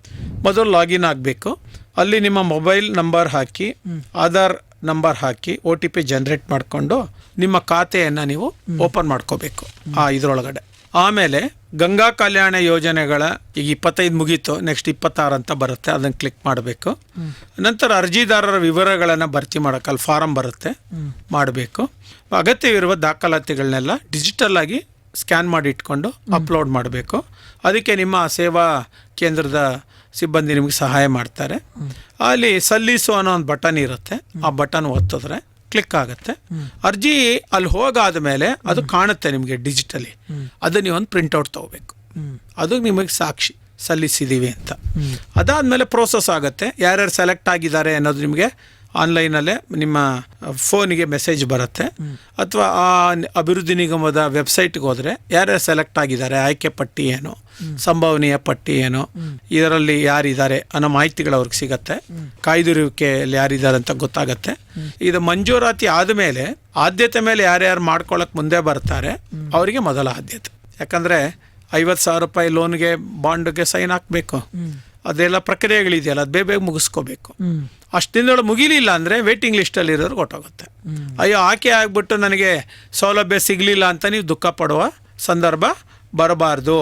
ಮೊದಲು ಲಾಗಿನ್ ಆಗಬೇಕು. ಅಲ್ಲಿ ನಿಮ್ಮ ಮೊಬೈಲ್ ನಂಬರ್ ಹಾಕಿ ಆಧಾರ್ ನಂಬರ್ ಹಾಕಿ ಒ ಟಿ ಪಿ ಜನ್ರೇಟ್ ಮಾಡಿಕೊಂಡು ನಿಮ್ಮ ಖಾತೆಯನ್ನು ನೀವು ಓಪನ್ ಮಾಡ್ಕೋಬೇಕು ಆ ಇದರೊಳಗಡೆ. ಆಮೇಲೆ ಗಂಗಾ ಕಲ್ಯಾಣ ಯೋಜನೆಗಳ ಈಗ ಇಪ್ಪತ್ತೈದು ಮುಗೀತು ನೆಕ್ಸ್ಟ್ ಇಪ್ಪತ್ತಾರು ಅಂತ ಬರುತ್ತೆ, ಅದನ್ನು ಕ್ಲಿಕ್ ಮಾಡಬೇಕು. ನಂತರ ಅರ್ಜಿದಾರರ ವಿವರಗಳನ್ನು ಭರ್ತಿ ಮಾಡೋಕೆ ಅಲ್ಲಿ ಫಾರಂ ಬರುತ್ತೆ, ಮಾಡಬೇಕು. ಅಗತ್ಯವಿರುವ ದಾಖಲಾತಿಗಳನ್ನೆಲ್ಲ ಡಿಜಿಟಲ್ ಆಗಿ ಸ್ಕ್ಯಾನ್ ಮಾಡಿ ಇಟ್ಕೊಂಡು ಅಪ್ಲೋಡ್ ಮಾಡಬೇಕು. ಅದಕ್ಕೆ ನಿಮ್ಮ ಸೇವಾ ಕೇಂದ್ರದ ಸಿಬ್ಬಂದಿ ನಿಮಗೆ ಸಹಾಯ ಮಾಡ್ತಾರೆ. ಅಲ್ಲಿ ಸಲ್ಲಿಸು ಅನ್ನೋ ಒಂದು ಬಟನ್ ಇರುತ್ತೆ. ಆ ಬಟನ್ ಒತ್ತಿದ್ರೆ ಕ್ಲಿಕ್ ಆಗುತ್ತೆ. ಅರ್ಜಿ ಅಲ್ಲಿ ಹೋಗಾದ ಮೇಲೆ ಅದು ಕಾಣುತ್ತೆ ನಿಮಗೆ ಡಿಜಿಟಲಿ ಅದು ಒಂದು ಪ್ರಿಂಟ್ಔಟ್ ತಗೋಬೇಕು. ಅದು ನಿಮಗೆ ಸಾಕ್ಷಿ ಸಲ್ಲಿಸಿದ್ದೀವಿ ಅಂತ. ಅದಾದಮೇಲೆ ಪ್ರೋಸೆಸ್ ಆಗುತ್ತೆ. ಯಾರ್ಯಾರು ಸೆಲೆಕ್ಟ್ ಆಗಿದ್ದಾರೆ ಅನ್ನೋದು ನಿಮಗೆ ಆನ್ಲೈನಲ್ಲೇ ನಿಮ್ಮ ಫೋನಿಗೆ ಮೆಸೇಜ್ ಬರುತ್ತೆ. ಅಥವಾ ಆ ಅಭಿವೃದ್ಧಿ ನಿಗಮದ ವೆಬ್ಸೈಟ್ಗೆ ಹೋದರೆ ಯಾರ್ಯಾರು ಸೆಲೆಕ್ಟ್ ಆಗಿದ್ದಾರೆ, ಆಯ್ಕೆ ಪಟ್ಟಿ ಏನು, ಸಂಭವನೀಯ ಪಟ್ಟಿ ಏನು, ಇದರಲ್ಲಿ ಯಾರಿದ್ದಾರೆ ಅನ್ನೋ ಮಾಹಿತಿಗಳು ಅವ್ರಿಗೆ ಸಿಗತ್ತೆ. ಕಾಯ್ದಿರುವಿಕೆಯಲ್ಲಿ ಯಾರಿದ್ದಾರೆ ಅಂತ ಗೊತ್ತಾಗತ್ತೆ. ಇದು ಮಂಜೂರಾತಿ ಆದಮೇಲೆ ಆದ್ಯತೆ ಮೇಲೆ ಯಾರ್ಯಾರು ಮಾಡ್ಕೊಳಕ್ ಮುಂದೆ ಬರ್ತಾರೆ, ಅವರಿಗೆ ಮೊದಲ ಆದ್ಯತೆ. ಯಾಕಂದ್ರೆ ಐವತ್ತು ಸಾವಿರ ರೂಪಾಯಿ ಲೋನ್ಗೆ ಬಾಂಡ್ಗೆ ಸೈನ್ ಹಾಕಬೇಕು. ಅದೆಲ್ಲ ಪ್ರಕ್ರಿಯೆಗಳಿದೆಯಲ್ಲ, ಅದು ಬೇಗ ಬೇಗ ಮುಗಿಸ್ಕೋಬೇಕು. ಅಷ್ಟು ದಿನದೊಳಗೆ ಮುಗಿಲಿಲ್ಲ ಅಂದರೆ ವೇಟಿಂಗ್ ಲಿಸ್ಟಲ್ಲಿ ಇರೋರು ಕೊಟ್ಟೋಗುತ್ತೆ. ಅಯ್ಯೋ ಆಕೆ ಆಗಿಬಿಟ್ಟು ನನಗೆ ಸೌಲಭ್ಯ ಸಿಗಲಿಲ್ಲ ಅಂತ ನೀವು ದುಃಖ ಪಡುವ ಸಂದರ್ಭ ಬರಬಾರ್ದು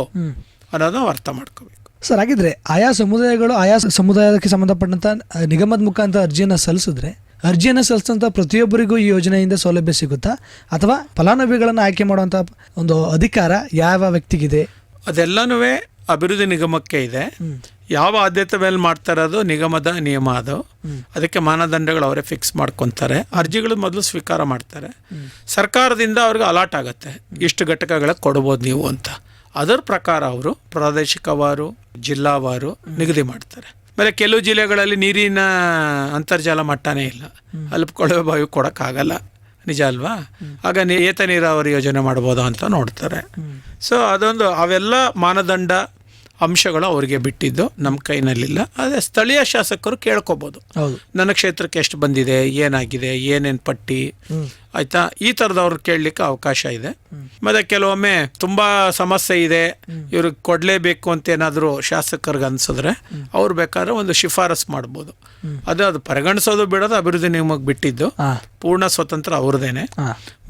ಅನ್ನೋದು ಅರ್ಥ ಮಾಡ್ಕೋಬೇಕು. ಸರ್ ಹಾಗಿದ್ರೆ ಆಯಾ ಸಮುದಾಯಗಳು ಆಯಾ ಸಮುದಾಯಕ್ಕೆ ಸಂಬಂಧಪಟ್ಟಂತ ಆ, ನಿಗಮದ ಮುಖಾಂತರ ಅರ್ಜಿಯನ್ನು ಸಲ್ಲಿಸಿದ್ರೆ ಅರ್ಜಿಯನ್ನು ಸಲ್ಲಿಸಿದಂಥ ಪ್ರತಿಯೊಬ್ಬರಿಗೂ ಈ ಯೋಜನೆಯಿಂದ ಸೌಲಭ್ಯ ಸಿಗುತ್ತಾ? ಅಥವಾ ಫಲಾನುಭವಿಗಳನ್ನು ಆಯ್ಕೆ ಮಾಡುವಂಥ ಒಂದು ಅಧಿಕಾರ ಯಾವ ವ್ಯಕ್ತಿಗಿದೆ? ಅದೆಲ್ಲನೂ ಅಭಿವೃದ್ಧಿ ನಿಗಮಕ್ಕೆ ಇದೆ. ಯಾವ ಆದ್ಯತೆ ಮೇಲೆ ಮಾಡ್ತಾ ಅದು ನಿಗಮದ ನಿಯಮ ಅದು. ಅದಕ್ಕೆ ಮಾನದಂಡಗಳು ಅವರೇ ಫಿಕ್ಸ್ ಮಾಡ್ಕೊತಾರೆ. ಅರ್ಜಿಗಳು ಮೊದಲು ಸ್ವೀಕಾರ ಮಾಡ್ತಾರೆ. ಸರ್ಕಾರದಿಂದ ಅವ್ರಿಗೆ ಅಲಾಟ್ ಆಗುತ್ತೆ. ಇಷ್ಟು ಘಟಕಗಳ ಕೊಡ್ಬೋದು ನೀವು ಅಂತ. ಅದರ ಪ್ರಕಾರ ಅವರು ಪ್ರಾದೇಶಿಕವಾರು, ಜಿಲ್ಲಾವಾರು ನಿಗದಿ ಮಾಡ್ತಾರೆ. ಆಮೇಲೆ ಕೆಲವು ಜಿಲ್ಲೆಗಳಲ್ಲಿ ನೀರಿನ ಅಂತರ್ಜಾಲ ಮಟ್ಟನೇ ಇಲ್ಲ. ಅಲ್ಲಿ ಕೊಳವೆ ಬಾವಿ ಕೊಡೋಕ್ಕಾಗಲ್ಲ. ನಿಜ ಅಲ್ವಾ? ಆಗ ಏತ ನೀರಾವರಿ ಯೋಜನೆ ಮಾಡ್ಬೋದಾ ಅಂತ ನೋಡ್ತಾರೆ. ಸೊ ಅದೊಂದು, ಅವೆಲ್ಲ ಮಾನದಂಡ ಅಂಶಗಳು ಅವರಿಗೆ ಬಿಟ್ಟಿದ್ದು ನಮ್ಮ ಕೈನಲ್ಲಿಲ್ಲ. ಆದರೆ ಸ್ಥಳೀಯ ಶಾಸಕರು ಕೇಳ್ಕೊಬೋದು. ನನ್ನ ಕ್ಷೇತ್ರಕ್ಕೆ ಎಷ್ಟು ಬಂದಿದೆ ಏನಾಗಿದೆ ಏನೇನು ಪಟ್ಟಿ? ಆಯ್ತಾ? ಈ ಥರದವ್ರು ಕೇಳಲಿಕ್ಕೆ ಅವಕಾಶ ಇದೆ. ಮತ್ತೆ ಕೆಲವೊಮ್ಮೆ ತುಂಬಾ ಸಮಸ್ಯೆ ಇದೆ. ಇವ್ರಿಗೆ ಕೊಡಲೇಬೇಕು ಅಂತ ಏನಾದರೂ ಶಾಸಕರಿಗೆ ಅನ್ಸಿದ್ರೆ ಅವ್ರು ಬೇಕಾದ್ರೆ ಒಂದು ಶಿಫಾರಸ್ ಮಾಡ್ಬೋದು. ಅದು ಅದು ಪರಿಗಣಿಸೋದು ಬಿಡೋದು ಅಭಿವೃದ್ಧಿ ನಿಯಮಕ್ಕೆ ಬಿಟ್ಟಿದ್ದು. ಪೂರ್ಣ ಸ್ವತಂತ್ರ ಅವ್ರದ್ದೇನೆ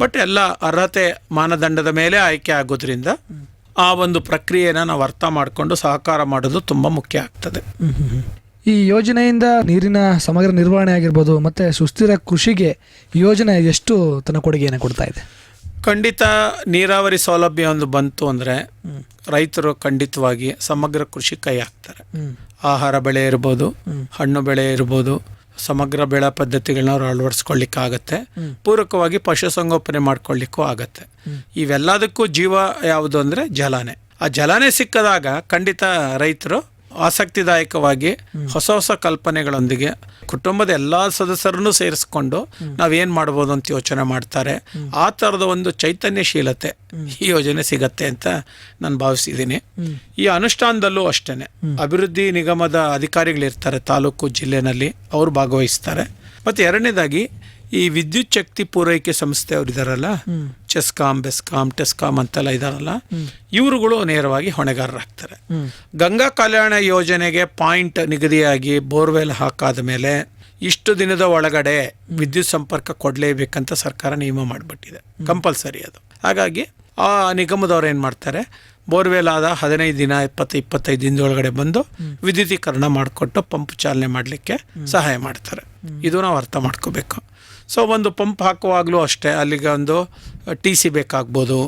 ಬಟ್ ಎಲ್ಲ ಅರ್ಹತೆ ಮಾನದಂಡದ ಮೇಲೆ ಆಯ್ಕೆ ಆಗೋದ್ರಿಂದ ಆ ಒಂದು ಪ್ರಕ್ರಿಯೆನ ನಾವು ಅರ್ಥ ಮಾಡಿಕೊಂಡು ಸಹಕಾರ ಮಾಡೋದು ತುಂಬ ಮುಖ್ಯ ಆಗ್ತದೆ. ಈ ಯೋಜನೆಯಿಂದ ನೀರಿನ ಸಮಗ್ರ ನಿರ್ವಹಣೆ ಆಗಿರ್ಬೋದು ಮತ್ತು ಸುಸ್ಥಿರ ಕೃಷಿಗೆ ಯೋಜನೆ ಎಷ್ಟು ತನ್ನ ಕೊಡುಗೆಯನ್ನು ಕೊಡ್ತಾ ಇದೆ? ಖಂಡಿತ ನೀರಾವರಿ ಸೌಲಭ್ಯ ಒಂದು ಬಂತು ಅಂದರೆ ರೈತರು ಖಂಡಿತವಾಗಿ ಸಮಗ್ರ ಕೃಷಿ ಕೈ ಹಾಕ್ತಾರೆ. ಆಹಾರ ಬೆಳೆ ಇರ್ಬೋದು ಹಣ್ಣು ಬೆಳೆ ಇರ್ಬೋದು ಸಮಗ್ರ ಬೆಳೆ ಪದ್ಧತಿಗಳನ್ನ ಅವ್ರು ಅಳವಡಿಸ್ಕೊಳ್ಳಿಕ್ಕಾಗತ್ತೆ. ಪೂರಕವಾಗಿ ಪಶುಸಂಗೋಪನೆ ಮಾಡ್ಕೊಳ್ಳಿಕ್ಕೂ ಆಗತ್ತೆ. ಇವೆಲ್ಲದಕ್ಕೂ ಜೀವ ಯಾವುದು ಅಂದರೆ ಜಲನೇ. ಆ ಜಲನೇ ಸಿಕ್ಕದಾಗ ಖಂಡಿತ ರೈತರು ಆಸಕ್ತಿದಾಯಕವಾಗಿ ಹೊಸ ಹೊಸ ಕಲ್ಪನೆಗಳೊಂದಿಗೆ ಕುಟುಂಬದ ಎಲ್ಲ ಸದಸ್ಯರನ್ನು ಸೇರಿಸ್ಕೊಂಡು ನಾವೇನು ಮಾಡ್ಬೋದು ಅಂತ ಯೋಚನೆ ಮಾಡ್ತಾರೆ. ಆ ಥರದ ಒಂದು ಚೈತನ್ಯಶೀಲತೆ ಈ ಯೋಜನೆ ಸಿಗತ್ತೆ ಅಂತ ನಾನು ಭಾವಿಸಿದ್ದೀನಿ. ಈ ಅನುಷ್ಠಾನದಲ್ಲೂ ಅಷ್ಟೇನೆ. ಅಭಿವೃದ್ಧಿ ನಿಗಮದ ಅಧಿಕಾರಿಗಳಿರ್ತಾರೆ ತಾಲೂಕು ಜಿಲ್ಲೆನಲ್ಲಿ. ಅವರು ಭಾಗವಹಿಸ್ತಾರೆ. ಮತ್ತು ಎರಡನೇದಾಗಿ ಈ ವಿದ್ಯುತ್ ಶಕ್ತಿ ಪೂರೈಕೆ ಸಂಸ್ಥೆ ಅವ್ರು ಇದಾರಲ್ಲ ಚೆಸ್ಕಾಂ ಬೆಸ್ಕಾಂ ಟೆಸ್ಕಾಂ ಅಂತೆಲ್ಲ ಇದಾರಲ್ಲ ಇವರುಗಳು ನೇರವಾಗಿ ಹೊಣೆಗಾರರಾಗ್ತಾರೆ ಗಂಗಾ ಕಲ್ಯಾಣ ಯೋಜನೆಗೆ ಪಾಯಿಂಟ್ ನಿಗದಿಯಾಗಿ ಬೋರ್ವೆಲ್ ಹಾಕಾದ ಮೇಲೆ ಇಷ್ಟು ದಿನದ ಒಳಗಡೆ ವಿದ್ಯುತ್ ಸಂಪರ್ಕ ಕೊಡಲೇಬೇಕಂತ ಸರ್ಕಾರ ನಿಯಮ ಮಾಡಿಬಿಟ್ಟಿದೆ. ಕಂಪಲ್ಸರಿ ಅದು. ಹಾಗಾಗಿ ಆ ನಿಗಮದವ್ರು ಏನು ಮಾಡ್ತಾರೆ ಬೋರ್ವೆಲ್ ಆದ ಹದಿನೈದು ದಿನ ಇಪ್ಪತ್ತು ಇಪ್ಪತ್ತೈದು ದಿನದೊಳಗಡೆ ಬಂದು ವಿದ್ಯುತೀಕರಣ ಮಾಡಿಕೊಟ್ಟು ಪಂಪ್ ಚಾಲನೆ ಮಾಡಲಿಕ್ಕೆ ಸಹಾಯ ಮಾಡ್ತಾರೆ. ಇದು ನಾವು ಅರ್ಥ ಮಾಡ್ಕೋಬೇಕು. ಸೊ ಒಂದು ಪಂಪ್ ಹಾಕುವಾಗಲೂ ಅಷ್ಟೇ, ಅಲ್ಲಿಗೆ ಒಂದು ಟಿ ಸಿ ಬೇಕಾಗ್ಬೋದು.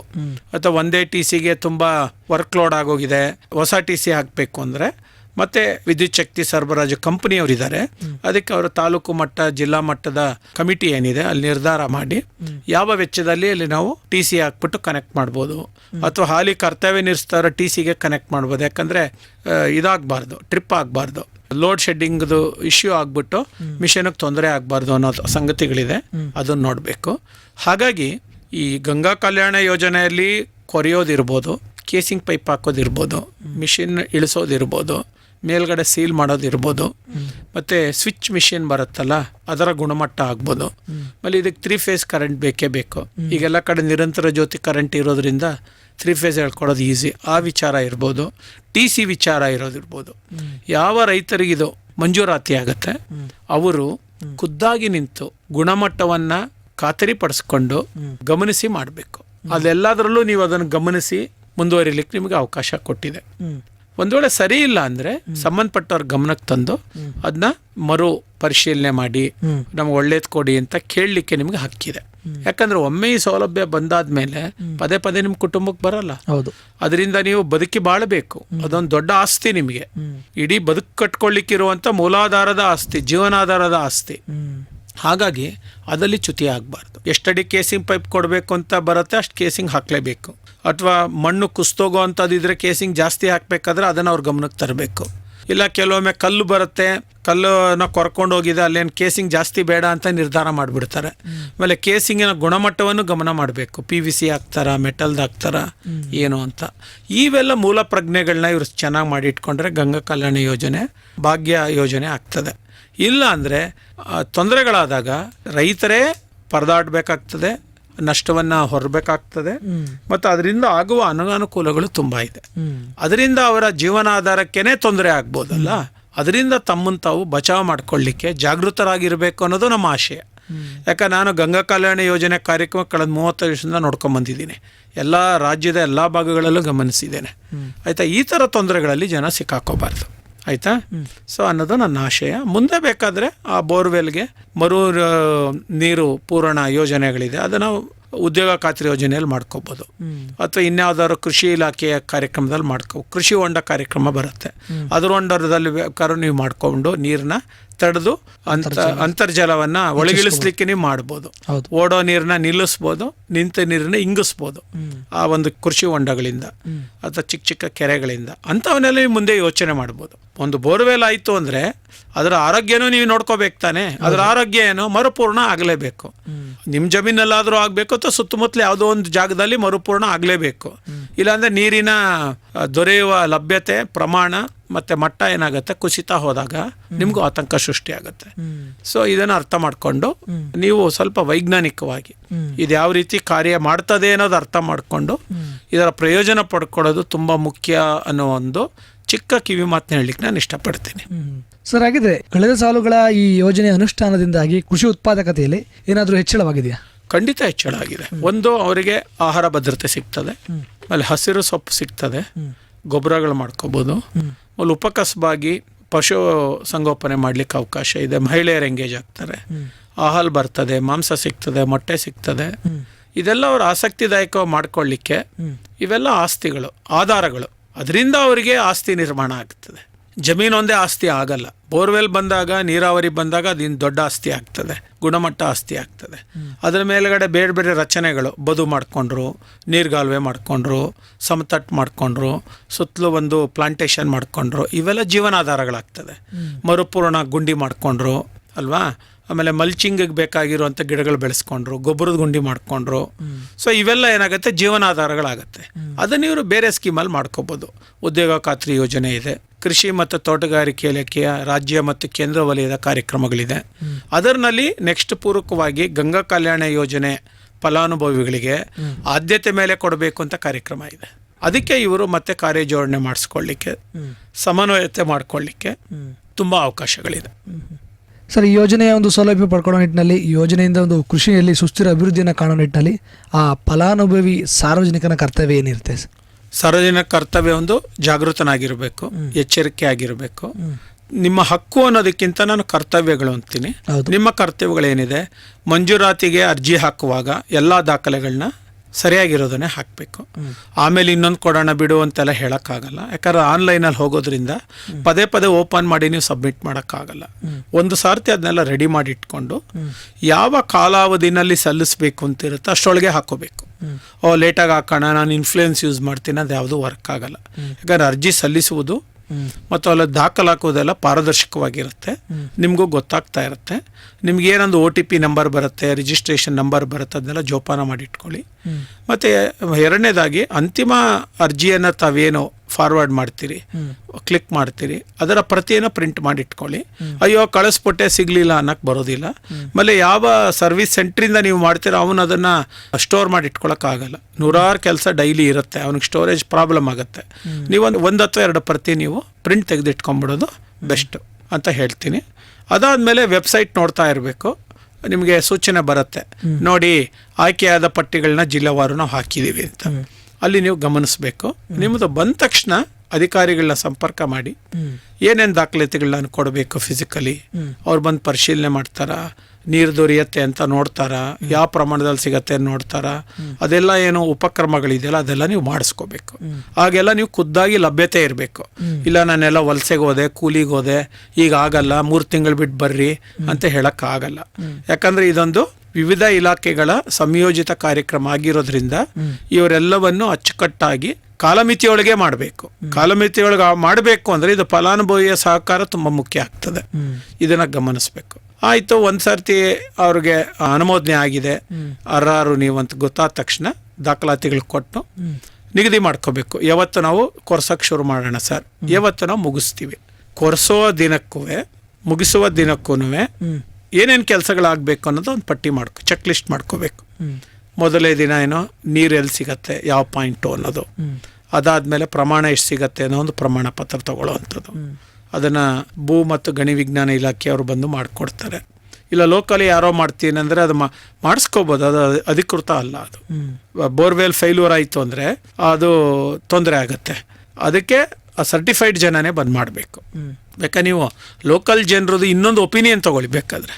ಅಥವಾ ಒಂದೇ ಟಿ ಸಿಗೆ ತುಂಬ ವರ್ಕ್ ಲೋಡ್ ಆಗೋಗಿದೆ, ಹೊಸ ಟಿ ಸಿ ಹಾಕಬೇಕು ಅಂದರೆ, ಮತ್ತೆ ವಿದ್ಯುತ್ ಶಕ್ತಿ ಸರಬರಾಜು ಕಂಪನಿಯವರಿದ್ದಾರೆ. ಅದಕ್ಕೆ ಅವರು ತಾಲೂಕು ಮಟ್ಟ, ಜಿಲ್ಲಾ ಮಟ್ಟದ ಕಮಿಟಿ ಏನಿದೆ, ಅಲ್ಲಿ ನಿರ್ಧಾರ ಮಾಡಿ, ಯಾವ ವೆಚ್ಚದಲ್ಲಿ ಅಲ್ಲಿ ನಾವು ಟಿ ಸಿ ಹಾಕ್ಬಿಟ್ಟು ಕನೆಕ್ಟ್ ಮಾಡ್ಬೋದು. ಅಥವಾ ಹಾಲಿ ಕರ್ತವ್ಯ ನಿರ್ಸ್ತಾರ ಟಿ ಸಿಗೆ ಕನೆಕ್ಟ್ ಮಾಡ್ಬೋದು. ಯಾಕಂದರೆ ಇದಾಗಬಾರ್ದು ಟ್ರಿಪ್ ಆಗಬಾರ್ದು. ಲೋಡ್ ಶೆಡ್ಡಿಂಗ್ದು ಇಶ್ಯೂ ಆಗ್ಬಿಟ್ಟು ಮಿಷನ್ಗೆ ತೊಂದರೆ ಆಗಬಾರ್ದು ಅನ್ನೋ ಸಂಗತಿಗಳಿದೆ. ಅದನ್ನು ನೋಡಬೇಕು. ಹಾಗಾಗಿ ಈ ಗಂಗಾ ಕಲ್ಯಾಣ ಯೋಜನೆಯಲ್ಲಿ ಕೊರೆಯೋದಿರ್ಬೋದು ಕೇಸಿಂಗ್ ಪೈಪ್ ಹಾಕೋದಿರ್ಬೋದು ಮಿಷಿನ್ ಇಳಿಸೋದಿರ್ಬೋದು ಮೇಲ್ಗಡೆ ಸೀಲ್ ಮಾಡೋದಿರ್ಬೋದು ಮತ್ತು ಸ್ವಿಚ್ ಮಿಷಿನ್ ಬರುತ್ತಲ್ಲ ಅದರ ಗುಣಮಟ್ಟ ಆಗ್ಬೋದು. ಆಮೇಲೆ ಇದಕ್ಕೆ ತ್ರೀ ಫೇಸ್ ಕರೆಂಟ್ ಬೇಕೇ ಬೇಕು. ಈಗೆಲ್ಲ ಕಡೆ ನಿರಂತರ ಜ್ಯೋತಿ ಕರೆಂಟ್ ಇರೋದ್ರಿಂದ ತ್ರೀ ಫೇಸ್ ಹೇಳ್ಕೊಡೋದು ಈಸಿ ಆ ವಿಚಾರ ಇರ್ಬೋದು. ಟಿ ಸಿ ವಿಚಾರ ಇರೋದಿರ್ಬೋದು ಯಾವ ರೈತರಿಗಿದು ಮಂಜೂರಾತಿ ಆಗುತ್ತೆ? ಅವರು ಖುದ್ದಾಗಿ ನಿಂತು ಗುಣಮಟ್ಟವನ್ನು ಖಾತರಿಪಡಿಸ್ಕೊಂಡು ಗಮನಿಸಿ ಮಾಡಬೇಕು. ಅದೆಲ್ಲದರಲ್ಲೂ ನೀವು ಅದನ್ನು ಗಮನಿಸಿ ಮುಂದುವರಿಲಿಕ್ಕೆ ನಿಮಗೆ ಅವಕಾಶ ಕೊಟ್ಟಿದೆ. ಒಂದು ವೇಳೆ ಸರಿ ಇಲ್ಲ ಅಂದರೆ ಸಂಬಂಧಪಟ್ಟವ್ರ ಗಮನಕ್ಕೆ ತಂದು ಅದನ್ನ ಮರು ಪರಿಶೀಲನೆ ಮಾಡಿ ನಮ್ಗೆ ಒಳ್ಳೇದು ಕೊಡಿ ಅಂತ ಕೇಳಲಿಕ್ಕೆ ನಿಮಗೆ ಹಕ್ಕಿದೆ. ಯಾಕಂದ್ರೆ ಒಮ್ಮೆ ಈ ಸೌಲಭ್ಯ ಬಂದಾದ್ಮೇಲೆ ಪದೇ ಪದೇ ನಿಮ್ಮ ಕುಟುಂಬಕ್ಕೆ ಬರಲ್ಲ. ಹೌದು. ಅದರಿಂದ ನೀವು ಬದುಕಿ ಬಾಳಬೇಕು. ಅದೊಂದು ದೊಡ್ಡ ಆಸ್ತಿ ನಿಮಗೆ. ಇಡೀ ಬದುಕು ಕಟ್ಕೊಳ್ಳಿಕ್ಕಿರುವಂಥ ಮೂಲಾಧಾರದ ಆಸ್ತಿ ಜೀವನಾಧಾರದ ಆಸ್ತಿ. ಹಾಗಾಗಿ ಅದಲ್ಲಿ ಚ್ಯುತಿ ಆಗಬಾರ್ದು. ಎಷ್ಟಡಿ ಕೇಸಿಂಗ್ ಪೈಪ್ ಕೊಡಬೇಕು ಅಂತ ಬರುತ್ತೆ ಅಷ್ಟು ಕೇಸಿಂಗ್ ಹಾಕಲೇಬೇಕು. ಅಥವಾ ಮಣ್ಣು ಕುಸ್ತೋಗೋ ಅಂಥದ್ದಿದ್ರೆ ಕೇಸಿಂಗ್ ಜಾಸ್ತಿ ಹಾಕಬೇಕಾದ್ರೆ ಅದನ್ನು ಅವ್ರ ಗಮನಕ್ಕೆ ತರಬೇಕು. ಇಲ್ಲ, ಕೆಲವೊಮ್ಮೆ ಕಲ್ಲು ಬರುತ್ತೆ, ಕಲ್ಲನ್ನ ಕೊರ್ಕೊಂಡು ಹೋಗಿದೆ, ಅಲ್ಲೇನು ಕೇಸಿಂಗ್ ಜಾಸ್ತಿ ಬೇಡ ಅಂತ ನಿರ್ಧಾರ ಮಾಡಿಬಿಡ್ತಾರೆ. ಆಮೇಲೆ ಕೇಸಿಂಗಿನ ಗುಣಮಟ್ಟವನ್ನು ಗಮನ ಮಾಡಬೇಕು. ಪಿ ವಿ ಸಿ ಹಾಕ್ತಾರ, ಮೆಟಲ್ದು ಹಾಕ್ತಾರ, ಏನು ಅಂತ. ಇವೆಲ್ಲ ಮೂಲ ಪ್ರಜ್ಞೆಗಳನ್ನ ಇವರು ಚೆನ್ನಾಗಿ ಮಾಡಿ ಇಟ್ಕೊಂಡ್ರೆ ಗಂಗಾ ಕಲ್ಯಾಣ ಯೋಜನೆ ಭಾಗ್ಯ ಯೋಜನೆ ಆಗ್ತದೆ. ಇಲ್ಲ ಅಂದರೆ ತೊಂದರೆಗಳಾದಾಗ ರೈತರೇ ಪರದಾಡಬೇಕಾಗ್ತದೆ ನಷ್ಟವನ್ನು ಹೊರಬೇಕಾಗ್ತದೆ. ಮತ್ತು ಅದರಿಂದ ಆಗುವ ಅನಾನುಕೂಲಗಳು ತುಂಬ ಇದೆ. ಅದರಿಂದ ಅವರ ಜೀವನಾಧಾರಕ್ಕೇನೆ ತೊಂದರೆ ಆಗ್ಬೋದಲ್ಲ? ಅದರಿಂದ ತಮ್ಮನ್ನು ತಾವು ಬಚಾವ್ ಮಾಡ್ಕೊಳ್ಳಿಕ್ಕೆ ಜಾಗೃತರಾಗಿರಬೇಕು ಅನ್ನೋದು ನಮ್ಮ ಆಶಯ ಯಾಕೆ ನಾನು ಗಂಗಾ ಕಲ್ಯಾಣ ಯೋಜನೆ ಕಾರ್ಯಕ್ರಮ ಕಳೆದ ಮೂವತ್ತು ವರ್ಷದಿಂದ ನೋಡ್ಕೊಂಡ್ ಬಂದಿದ್ದೀನಿ. ಎಲ್ಲ ರಾಜ್ಯದ ಎಲ್ಲ ಭಾಗಗಳಲ್ಲೂ ಗಮನಿಸಿದ್ದೇನೆ. ಆಯಿತಾ, ಈ ಥರ ತೊಂದರೆಗಳಲ್ಲಿ ಜನ ಸಿಕ್ಕಾಕೋಬಾರ್ದು. ಆಯ್ತಾ? ಸೊ ಅನ್ನೋದು ನನ್ನ ಆಶಯ. ಮುಂದೆ ಬೇಕಾದರೆ ಆ ಬೋರ್ವೆಲ್ಗೆ ಮರು ನೀರು ಪೂರಣ ಯೋಜನೆಗಳಿದೆ. ಅದನ್ನು ಉದ್ಯೋಗ ಖಾತ್ರಿ ಯೋಜನೆಯಲ್ಲಿ ಮಾಡ್ಕೋಬೋದು. ಅಥವಾ ಇನ್ಯಾವುದಾದ್ರು ಕೃಷಿ ಇಲಾಖೆಯ ಕಾರ್ಯಕ್ರಮದಲ್ಲಿ ಮಾಡ್ಕೋ ಕೃಷಿ ಹೊಂಡ ಕಾರ್ಯಕ್ರಮ ಬರುತ್ತೆ. ಅದ್ರ ಹೊಂಡದಲ್ಲಿ ಬೇಕಾದ್ರೂ ನೀವು ಮಾಡ್ಕೊಂಡು ನೀರನ್ನ ತಡೆದು ಅಂತ ಅಂತರ್ಜಲವನ್ನ ಒಳಗಿಳಿಸ್ಲಿಕ್ಕೆ ನೀವು ಮಾಡ್ಬೋದು. ಓಡೋ ನೀರನ್ನ ನಿಲ್ಲಿಸ್ಬೋದು ನಿಂತ ನೀರನ್ನ ಇಂಗಿಸ್ಬೋದು ಆ ಒಂದು ಕೃಷಿ ಹೊಂಡಗಳಿಂದ ಅಥವಾ ಚಿಕ್ಕ ಚಿಕ್ಕ ಕೆರೆಗಳಿಂದ. ಅಂಥವನ್ನೆಲ್ಲ ನೀವು ಮುಂದೆ ಯೋಚನೆ ಮಾಡ್ಬೋದು. ಒಂದು ಬೋರ್ವೆಲ್ ಆಯಿತು ಅಂದರೆ ಅದರ ಆರೋಗ್ಯನೂ ನೀವು ನೋಡ್ಕೋಬೇಕು ತಾನೆ. ಅದರ ಆರೋಗ್ಯ ಏನು? ಮರುಪೂರ್ಣ ಆಗಲೇಬೇಕು. ನಿಮ್ಮ ಜಮೀನಲ್ಲಾದರೂ ಆಗಬೇಕು ಅಥವಾ ಸುತ್ತಮುತ್ತಲು ಯಾವುದೋ ಒಂದು ಜಾಗದಲ್ಲಿ ಮರುಪೂರ್ಣ ಆಗಲೇಬೇಕು. ಇಲ್ಲಾಂದ್ರೆ ನೀರಿನ ದೊರೆಯುವ ಲಭ್ಯತೆ ಪ್ರಮಾಣ ಮತ್ತೆ ಮಟ್ಟ ಏನಾಗುತ್ತೆ? ಕುಸಿತ ಹೋದಾಗ ನಿಮಗೂ ಆತಂಕ ಸೃಷ್ಟಿಯಾಗುತ್ತೆ. ಸೊ ಇದನ್ನು ಅರ್ಥ ಮಾಡಿಕೊಂಡು ನೀವು ಸ್ವಲ್ಪ ವೈಜ್ಞಾನಿಕವಾಗಿ ಇದು ಯಾವ ರೀತಿ ಕಾರ್ಯ ಮಾಡ್ತದೆ ಅನ್ನೋದು ಅರ್ಥ ಮಾಡಿಕೊಂಡು ಇದರ ಪ್ರಯೋಜನ ಪಡ್ಕೊಳ್ಳೋದು ತುಂಬ ಮುಖ್ಯ ಅನ್ನೋ ಒಂದು ಚಿಕ್ಕ ಕಿವಿ ಮಾತನ್ನ ಹೇಳಲಿಕ್ಕೆ ನಾನು ಇಷ್ಟಪಡ್ತೀನಿ. ಸರ್ ಹಾಗಿದ್ರೆ ಕಳೆದ ಸಾಲುಗಳ ಈ ಯೋಜನೆ ಅನುಷ್ಠಾನದಿಂದಾಗಿ ಕೃಷಿ ಉತ್ಪಾದಕತೆಯಲ್ಲಿ ಏನಾದರೂ ಹೆಚ್ಚಳವಾಗಿದೆಯಾ? ಖಂಡಿತ ಹೆಚ್ಚಳ ಆಗಿದೆ. ಒಂದು ಅವರಿಗೆ ಆಹಾರ ಭದ್ರತೆ ಸಿಗ್ತದೆ. ಆಮೇಲೆ ಹಸಿರು ಸೊಪ್ಪು ಸಿಗ್ತದೆ. ಗೊಬ್ಬರಗಳು ಮಾಡ್ಕೋಬೋದು. ಆಮೇಲೆ ಉಪಕಸ್ಬಾಗಿ ಪಶು ಸಂಗೋಪನೆ ಮಾಡಲಿಕ್ಕೆ ಅವಕಾಶ ಇದೆ. ಮಹಿಳೆಯರು ಎಂಗೇಜ್ ಆಗ್ತಾರೆ. ಆಹಾಲ್ ಬರ್ತದೆ ಮಾಂಸ ಸಿಗ್ತದೆ ಮೊಟ್ಟೆ ಸಿಗ್ತದೆ. ಇದೆಲ್ಲ ಅವ್ರು ಆಸಕ್ತಿದಾಯಕ ಮಾಡ್ಕೊಳ್ಳಿಕ್ಕೆ ಇವೆಲ್ಲ ಆಸ್ತಿಗಳು ಆಧಾರಗಳು. ಅದರಿಂದ ಅವರಿಗೆ ಆಸ್ತಿ ನಿರ್ಮಾಣ ಆಗ್ತದೆ. ಜಮೀನು ಒಂದೇ ಆಸ್ತಿ ಆಗಲ್ಲ. ಬೋರ್ವೆಲ್ ಬಂದಾಗ, ನೀರಾವರಿ ಬಂದಾಗ ಅದಿನ್ ದೊಡ್ಡ ಆಸ್ತಿ ಆಗ್ತದೆ, ಗುಣಮಟ್ಟ ಆಸ್ತಿ ಆಗ್ತದೆ. ಅದರ ಮೇಲ್ಗಡೆ ಬೇರೆ ಬೇರೆ ರಚನೆಗಳು, ಬದು ಮಾಡಿಕೊಂಡ್ರು, ನೀರ್ಗಾಲುವೆ ಮಾಡಿಕೊಂಡ್ರು ಸಮತಟ್ಟು ಮಾಡಿಕೊಂಡ್ರು, ಸುತ್ತಲೂ ಒಂದು ಪ್ಲಾಂಟೇಶನ್ ಮಾಡ್ಕೊಂಡ್ರು, ಇವೆಲ್ಲ ಜೀವನಾಧಾರಗಳಾಗ್ತದೆ. ಮರುಪೂರ್ಣ ಗುಂಡಿ ಮಾಡ್ಕೊಂಡ್ರು, ಅಲ್ವಾ? ಆಮೇಲೆ ಮಲ್ಚಿಂಗಿಗೆ ಬೇಕಾಗಿರುವಂಥ ಗಿಡಗಳು ಬೆಳೆಸ್ಕೊಂಡ್ರು, ಗೊಬ್ಬರದ ಗುಂಡಿ ಮಾಡ್ಕೊಂಡ್ರು. ಸೊ ಇವೆಲ್ಲ ಏನಾಗುತ್ತೆ? ಜೀವನಾಧಾರಗಳಾಗುತ್ತೆ. ಅದನ್ನ ಇವರು ಬೇರೆ ಸ್ಕೀಮಲ್ಲಿ ಮಾಡ್ಕೋಬೋದು. ಉದ್ಯೋಗ ಖಾತ್ರಿ ಯೋಜನೆ ಇದೆ. ಕೃಷಿ ಮತ್ತು ತೋಟಗಾರಿಕೆ ಇಲಾಖೆಯ ರಾಜ್ಯ ಮತ್ತು ಕೇಂದ್ರ ವಲಯದ ಕಾರ್ಯಕ್ರಮಗಳಿದೆ. ಅದರಲ್ಲಿ ನೆಕ್ಸ್ಟ್ ಪೂರಕವಾಗಿ ಗಂಗಾ ಕಲ್ಯಾಣ ಯೋಜನೆ ಫಲಾನುಭವಿಗಳಿಗೆ ಆದ್ಯತೆ ಮೇಲೆ ಕೊಡಬೇಕು ಅಂತ ಕಾರ್ಯಕ್ರಮ ಇದೆ. ಅದಕ್ಕೆ ಇವರು ಮತ್ತೆ ಕಾರ್ಯಜೋಡಣೆ ಮಾಡಿಸ್ಕೊಳ್ಳಿಕ್ಕೆ, ಸಮನ್ವಯತೆ ಮಾಡಿಕೊಳ್ಳಿಕ್ಕೆ ತುಂಬ ಅವಕಾಶಗಳಿದೆ. ಸರ್, ಈ ಯೋಜನೆಯ ಒಂದು ಸೌಲಭ್ಯ ಪಡ್ಕೊಳ್ಳೋ ನಿಟ್ಟಿನಲ್ಲಿ ಯೋಜನೆಯಿಂದ ಒಂದು ಕೃಷಿಯಲ್ಲಿ ಸುಸ್ಥಿರ ಅಭಿವೃದ್ಧಿಯನ್ನು ಕಾಣೋ ನಿಟ್ಟಿನಲ್ಲಿ ಆ ಫಲಾನುಭವಿ ಸಾರ್ವಜನಿಕನ ಕರ್ತವ್ಯ ಏನಿರುತ್ತೆ? ಸರ್? ಸಾರ್ವಜನಿಕ ಕರ್ತವ್ಯ ಒಂದು ಜಾಗೃತನಾಗಿರಬೇಕು ಎಚ್ಚರಿಕೆ ಆಗಿರಬೇಕು ನಿಮ್ಮ ಹಕ್ಕು ಅನ್ನೋದಕ್ಕಿಂತ ನಾನು ಕರ್ತವ್ಯಗಳು ಅಂತೀನಿ. ನಿಮ್ಮ ಕರ್ತವ್ಯಗಳೇನಿದೆ? ಮಂಜೂರಾತಿಗೆ ಅರ್ಜಿ ಹಾಕುವಾಗ ಎಲ್ಲ ದಾಖಲೆಗಳನ್ನ ಸರಿಯಾಗಿರೋದನ್ನೇ ಹಾಕಬೇಕು. ಆಮೇಲೆ ಇನ್ನೊಂದು ಕೊಡೋಣ ಬಿಡು ಅಂತೆಲ್ಲ ಹೇಳೋಕ್ಕಾಗಲ್ಲ. ಯಾಕಂದ್ರೆ ಆನ್ಲೈನಲ್ಲಿ ಹೋಗೋದ್ರಿಂದ ಪದೇ ಪದೇ ಓಪನ್ ಮಾಡಿ ನೀವು ಸಬ್ಮಿಟ್ ಮಾಡೋಕ್ಕಾಗಲ್ಲ. ಒಂದು ಸಾರ್ತಿ ಅದನ್ನೆಲ್ಲ ರೆಡಿ ಮಾಡಿ ಇಟ್ಕೊಂಡು ಯಾವ ಕಾಲಾವಧಿನಲ್ಲಿ ಸಲ್ಲಿಸಬೇಕು ಅಂತಿರುತ್ತೋ ಅಷ್ಟರೊಳಗೆ ಹಾಕೋಬೇಕು. ಓ ಲೇಟಾಗಿ ಹಾಕೋಣ ನಾನು ಇನ್ಫ್ಲೂಯೆನ್ಸ್ ಯೂಸ್ ಮಾಡ್ತೀನಿ ಅದು ಯಾವುದೂ ವರ್ಕ್ ಆಗಲ್ಲ. ಯಾಕಂದ್ರೆ ಅರ್ಜಿ ಸಲ್ಲಿಸುವುದು ಮತ್ತು ಅಲ್ಲಿ ದಾಖಲಾಕೋದೆಲ್ಲ ಪಾರದರ್ಶಕವಾಗಿರುತ್ತೆ. ನಿಮಗೂ ಗೊತ್ತಾಗ್ತಾ ಇರುತ್ತೆ. ನಿಮ್ಗೆ ಏನೊಂದು ಒ ಟಿ ಪಿ ನಂಬರ್ ಬರುತ್ತೆ ರಿಜಿಸ್ಟ್ರೇಷನ್ ನಂಬರ್ ಬರುತ್ತೆ ಅದನ್ನೆಲ್ಲ ಜೋಪಾನ ಮಾಡಿ ಇಟ್ಕೊಳ್ಳಿ. ಮತ್ತು ಎರಡನೇದಾಗಿ ಅಂತಿಮ ಅರ್ಜಿಯನ್ನು ತಾವೇನು ಫಾರ್ವರ್ಡ್ ಮಾಡ್ತೀರಿ ಕ್ಲಿಕ್ ಮಾಡ್ತೀರಿ, ಅದರ ಪ್ರತಿಯನ್ನು ಪ್ರಿಂಟ್ ಮಾಡಿ ಇಟ್ಕೊಳ್ಳಿ ಅಯ್ಯೋ ಕಳಿಸ್ಬಿಟ್ಟೆ ಸಿಗ್ಲಿಲ್ಲ ಅನ್ನಕ್ಕೆ ಬರೋದಿಲ್ಲ. ಆಮೇಲೆ ಯಾವ ಸರ್ವಿಸ್ ಸೆಂಟ್ರಿಂದ ನೀವು ಮಾಡ್ತೀರೋ ಅವನು ಅದನ್ನು ಸ್ಟೋರ್ ಮಾಡಿ ಇಟ್ಕೊಳಕ್ಕಾಗಲ್ಲ ನೂರಾರು ಕೆಲಸ ಡೈಲಿ ಇರುತ್ತೆ, ಅವ್ನಿಗೆ ಸ್ಟೋರೇಜ್ ಪ್ರಾಬ್ಲಮ್ ಆಗುತ್ತೆ. ನೀವೊಂದು ಒಂದು ಅಥವಾ ಎರಡು ಪ್ರತಿ ನೀವು ಪ್ರಿಂಟ್ ತೆಗೆದಿಟ್ಕೊಂಬಿಡೋದು ಬೆಸ್ಟ್ ಅಂತ ಹೇಳ್ತೀನಿ. ಅದಾದಮೇಲೆ ವೆಬ್ಸೈಟ್ ನೋಡ್ತಾ ಇರಬೇಕು, ನಿಮಗೆ ಸೂಚನೆ ಬರುತ್ತೆ. ನೋಡಿ ಆಯ್ಕೆಯಾದ ಪಟ್ಟಿಗಳನ್ನ ಜಿಲ್ಲಾವಾರು ನಾವು ಹಾಕಿದ್ದೀವಿ ಅಂತ. ಅಲ್ಲಿ ನೀವು ಗಮನಿಸಬೇಕು. ನಿಮ್ಮದು ಬಂದ ತಕ್ಷಣ ಅಧಿಕಾರಿಗಳನ್ನ ಸಂಪರ್ಕ ಮಾಡಿ. ಏನೇನು ದಾಖಲಾತಿಗಳನ್ನ ಕೊಡಬೇಕು ಫಿಸಿಕಲಿ ಅವ್ರು ಬಂದು ಪರಿಶೀಲನೆ ಮಾಡ್ತಾರ? ನೀರು ದೊರೆಯತ್ತೆ ಅಂತ ನೋಡ್ತಾರ? ಯಾವ ಪ್ರಮಾಣದಲ್ಲಿ ಸಿಗತ್ತೆ ಅಂತ ನೋಡ್ತಾರ? ಅದೆಲ್ಲ ಏನು ಉಪಕ್ರಮಗಳಿದೆಯಲ್ಲ ಅದೆಲ್ಲ ನೀವು ಮಾಡಿಸ್ಕೋಬೇಕು. ಆಗೆಲ್ಲ ನೀವು ಖುದ್ದಾಗಿ ಲಭ್ಯತೆ ಇರಬೇಕು. ಇಲ್ಲ ನಾನೆಲ್ಲ ವಲಸೆಗೆ ಹೋದೆ ಕೂಲಿಗೆ ಹೋದೆ ಈಗ ಆಗಲ್ಲ ಮೂರು ತಿಂಗಳು ಬಿಟ್ಟು ಬರ್ರಿ ಅಂತ ಹೇಳೋಕ್ಕಾಗಲ್ಲ. ಆಗಲ್ಲ ಯಾಕಂದ್ರೆ ಇದೊಂದು ವಿವಿಧ ಇಲಾಖೆಗಳ ಸಂಯೋಜಿತ ಕಾರ್ಯಕ್ರಮ ಆಗಿರೋದ್ರಿಂದ ಇವರೆಲ್ಲವನ್ನು ಅಚ್ಚುಕಟ್ಟಾಗಿ ಕಾಲಮಿತಿಯೊಳಗೆ ಮಾಡಬೇಕು. ಕಾಲಮಿತಿಯೊಳಗೆ ಮಾಡಬೇಕು ಅಂದ್ರೆ ಇದು ಫಲಾನುಭವಿಯ ಸಹಕಾರ ತುಂಬಾ ಮುಖ್ಯ ಆಗ್ತದೆ. ಇದನ್ನ ಗಮನಿಸಬೇಕು. ಆಯಿತು ಒಂದ್ಸರ್ತಿ ಅವ್ರಿಗೆ ಅನುಮೋದನೆ ಆಗಿದೆ. ಅರ್ರಾರು ನೀವು ಅಂತ ಗೊತ್ತಾದ ತಕ್ಷಣ ದಾಖಲಾತಿಗಳು ಕೊಟ್ಟು ನಿಗದಿ ಮಾಡ್ಕೋಬೇಕು. ಯಾವತ್ತು ನಾವು ಕೊರ್ಸಕ್ ಶುರು ಮಾಡೋಣ ಸರ್? ಯಾವತ್ತು ನಾವು ಮುಗಿಸ್ತೀವಿ. ಕೊರ್ಸೋ ದಿನಕ್ಕೂ ಮುಗಿಸುವ ದಿನಕ್ಕೂ ಏನೇನು ಕೆಲಸಗಳಾಗಬೇಕು ಅನ್ನೋದು ಒಂದು ಪಟ್ಟಿ ಮಾಡ್ಕೊ ಚೆಕ್ ಲಿಸ್ಟ್ ಮಾಡ್ಕೋಬೇಕು. ಮೊದಲೇ ದಿನ ಏನೋ ನೀರು ಎಲ್ಲಿ ಸಿಗತ್ತೆ ಯಾವ ಪಾಯಿಂಟು ಅನ್ನೋದು. ಅದಾದಮೇಲೆ ಪ್ರಮಾಣ ಎಷ್ಟು ಸಿಗತ್ತೆ ಅನ್ನೋ ಒಂದು ಪ್ರಮಾಣ ಪತ್ರ ತಗೊಳ್ಳೋವಂಥದ್ದು ಅದನ್ನು ಭೂ ಮತ್ತು ಗಣಿ ವಿಜ್ಞಾನ ಇಲಾಖೆಯವರು ಬಂದು ಮಾಡಿಕೊಡ್ತಾರೆ. ಇಲ್ಲ ಲೋಕಲಿ ಯಾರೋ ಮಾಡ್ತೀನಿ ಅಂದರೆ ಅದು ಮಾ- ಮಾಡಿಸ್ಕೋಬೋದು ಅದು ಅಧಿಕೃತ ಅಲ್ಲ ಅದು. ಬೋರ್ವೆಲ್ ಫೈಲ್ಯೂರ್ ಆಯಿತು ಅಂದರೆ ಅದು ತೊಂದರೆ ಆಗುತ್ತೆ. ಅದಕ್ಕೆ ಆ ಸರ್ಟಿಫೈಡ್ ಜನನೇ ಬಂದ್ ಮಾಡಬೇಕು. ಬೇಕಾ ನೀವು ಲೋಕಲ್ ಜನರದು ಇನ್ನೊಂದು ಒಪಿನಿಯನ್ ತಗೊಳ್ಳಿ ಬೇಕಾದ್ರೆ.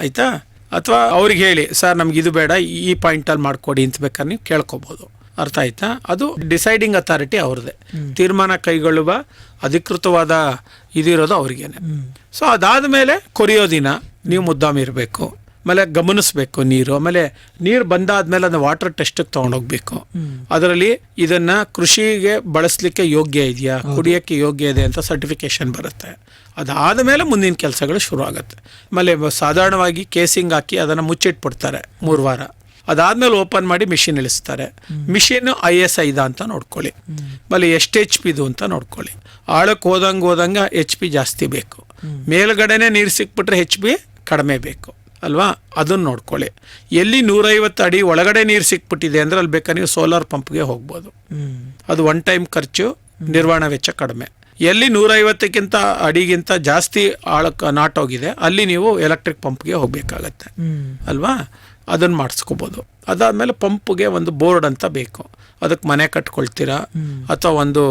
ಆಯ್ತಾ? ಅಥವಾ ಅವ್ರಿಗೆ ಹೇಳಿ ಸರ್ ನಮ್ಗೆ ಇದು ಬೇಡ ಈ ಪಾಯಿಂಟಲ್ಲಿ ಮಾಡಿಕೊಡಿ ಅಂತ ಬೇಕಾದ್ರೆ ನೀವು ಕೇಳ್ಕೊಬೋದು. ಅರ್ಥ ಆಯ್ತಾ? ಅದು ಡಿಸೈಡಿಂಗ್ ಅಥಾರಿಟಿ ಅವ್ರದ್ದೇ. ತೀರ್ಮಾನ ಕೈಗೊಳ್ಳುವ ಅಧಿಕೃತವಾದ ಇದಿರೋದು ಅವ್ರಿಗೇನೆ. ಸೊ ಅದಾದ ಮೇಲೆ ಕೊರಿಯೋ ದಿನ ನೀವು ಮುದ್ದಾಮ್ ಇರಬೇಕು. ಆಮೇಲೆ ಗಮನಿಸ್ಬೇಕು ನೀರು. ಆಮೇಲೆ ನೀರು ಬಂದಾದ್ಮೇಲೆ ಅದನ್ನ ವಾಟರ್ ಟೆಸ್ಟಿಗೆ ತಗೊಂಡೋಗ್ಬೇಕು. ಅದರಲ್ಲಿ ಇದನ್ನ ಕೃಷಿಗೆ ಬಳಸಲಿಕ್ಕೆ ಯೋಗ್ಯ ಇದೆಯಾ? ಕುಡಿಯೋಕ್ಕೆ ಯೋಗ್ಯ ಇದೆ ಅಂತ ಸರ್ಟಿಫಿಕೇಶನ್ ಬರುತ್ತೆ. ಅದಾದ ಮೇಲೆ ಮುಂದಿನ ಕೆಲಸಗಳು ಶುರು ಆಗುತ್ತೆ. ಆಮೇಲೆ ಸಾಧಾರಣವಾಗಿ ಕೇಸಿಂಗ್ ಹಾಕಿ ಅದನ್ನು ಮುಚ್ಚಿಟ್ಬಿಡ್ತಾರೆ ಮೂರು ವಾರ. ಅದಾದ್ಮೇಲೆ ಓಪನ್ ಮಾಡಿ ಮಿಷಿನ್ ಇಳಿಸ್ತಾರೆ. ಮಿಷಿನ್ ಐ ಎಸ್ ಐದ ಅಂತ ನೋಡ್ಕೊಳ್ಳಿ. ಆಮೇಲೆ ಎಷ್ಟು ಎಚ್ ಪಿದು ಅಂತ ನೋಡ್ಕೊಳ್ಳಿ. ಆಳಕ್ಕೆ ಹೋದಂಗೆ ಹೋದಂಗೆ ಎಚ್ ಪಿ ಜಾಸ್ತಿ ಬೇಕು. ಮೇಲ್ಗಡೆನೆ ನೀರು ಸಿಕ್ಬಿಟ್ರೆ ಹೆಚ್ ಪಿ ಕಡಿಮೆ ಬೇಕು. ಅಲ್ವಾ? ಅದನ್ನು ನೋಡ್ಕೊಳ್ಳಿ. ಎಲ್ಲಿ ನೂರೈವತ್ತು ಅಡಿ ಒಳಗಡೆ ನೀರು ಸಿಕ್ಬಿಟ್ಟಿದೆ ಅಂದರೆ ಅಲ್ಲಿ ಬೇಕಾದ ನೀವು ಸೋಲಾರ್ ಪಂಪ್ಗೆ ಹೋಗ್ಬೋದು. ಅದು ಒನ್ ಟೈಮ್ ಖರ್ಚು ನಿರ್ವಹಣಾ ವೆಚ್ಚ ಕಡಿಮೆ. ಎಲ್ಲಿ ನೂರೈವತ್ತಕ್ಕಿಂತ ಅಡಿಗಿಂತ ಜಾಸ್ತಿ ಆಳಕ್ಕೆ ನಾಟೋಗಿದೆ ಅಲ್ಲಿ ನೀವು ಎಲೆಕ್ಟ್ರಿಕ್ ಪಂಪ್ಗೆ ಹೋಗಬೇಕಾಗತ್ತೆ. ಅಲ್ವಾ? ಅದನ್ನು ಮಾಡಿಸ್ಕೋಬೋದು. ಅದಾದಮೇಲೆ ಪಂಪ್ಗೆ ಒಂದು ಬೋರ್ಡ್ ಅಂತ ಬೇಕು. ಅದಕ್ಕೆ ಮನೆ ಕಟ್ಕೊಳ್ತೀರಾ? ಅಥವಾ ಒಂದು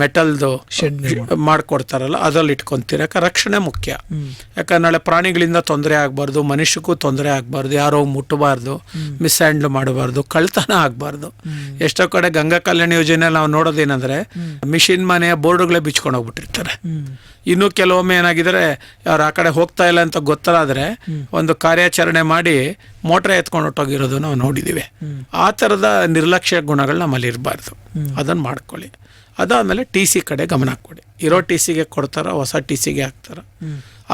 ಮೆಟಲ್ದು ಶೆಡ್ ಮಾಡ್ಕೊಡ್ತಾರಲ್ಲ ಅದ್ರಲ್ಲಿ ಇಟ್ಕೊಂತೀರ? ಯಾಕೆ ರಕ್ಷಣೆ ಮುಖ್ಯ. ಯಾಕಂದ್ರೆ ನಾಳೆ ಪ್ರಾಣಿಗಳಿಂದ ತೊಂದರೆ ಆಗಬಾರ್ದು ಮನುಷ್ಯಕ್ಕೂ ತೊಂದರೆ ಆಗಬಾರ್ದು ಯಾರೋ ಮುಟ್ಟಬಾರ್ದು ಮಿಸ್ಹ್ಯಾಂಡ್ಲ್ ಮಾಡಬಾರ್ದು ಕಳ್ತನ ಆಗಬಾರ್ದು. ಎಷ್ಟೋ ಕಡೆ ಗಂಗಾ ಕಲ್ಯಾಣ ಯೋಜನೆ ನಾವು ನೋಡೋದೇನಂದ್ರೆ ಮಿಷಿನ್ ಮನೆಯ ಬೋರ್ಡ್ಗಳೇ ಬಿಚ್ಕೊಂಡು ಹೋಗ್ಬಿಟ್ಟಿರ್ತಾರೆ ಇನ್ನು ಕೆಲವೊಮ್ಮೆ ಏನಾಗಿದ್ರೆ ಅವ್ರು ಆ ಕಡೆ ಹೋಗ್ತಾ ಇಲ್ಲ ಅಂತ ಗೊತ್ತಾದ್ರೆ ಒಂದು ಕಾರ್ಯಾಚರಣೆ ಮಾಡಿ ಮೋಟ್ರೆ ಎತ್ಕೊಂಡು ಹೊಟ್ಟೋಗಿರೋದನ್ನು ನಾವು ನೋಡಿದ್ದೀವಿ. ಆ ಥರದ ನಿರ್ಲಕ್ಷ್ಯ ಗುಣಗಳು ನಮ್ಮಲ್ಲಿ ಇರಬಾರ್ದು. ಅದನ್ನು ಮಾಡ್ಕೊಳ್ಳಿ. ಅದಾದಮೇಲೆ ಟಿ ಸಿ ಕಡೆ ಗಮನ ಕೊಡಿ. ಇರೋ ಟಿ ಸಿಗೆ ಕೊಡ್ತಾರ, ಹೊಸ ಟಿ ಸಿಗೆ ಹಾಕ್ತಾರ.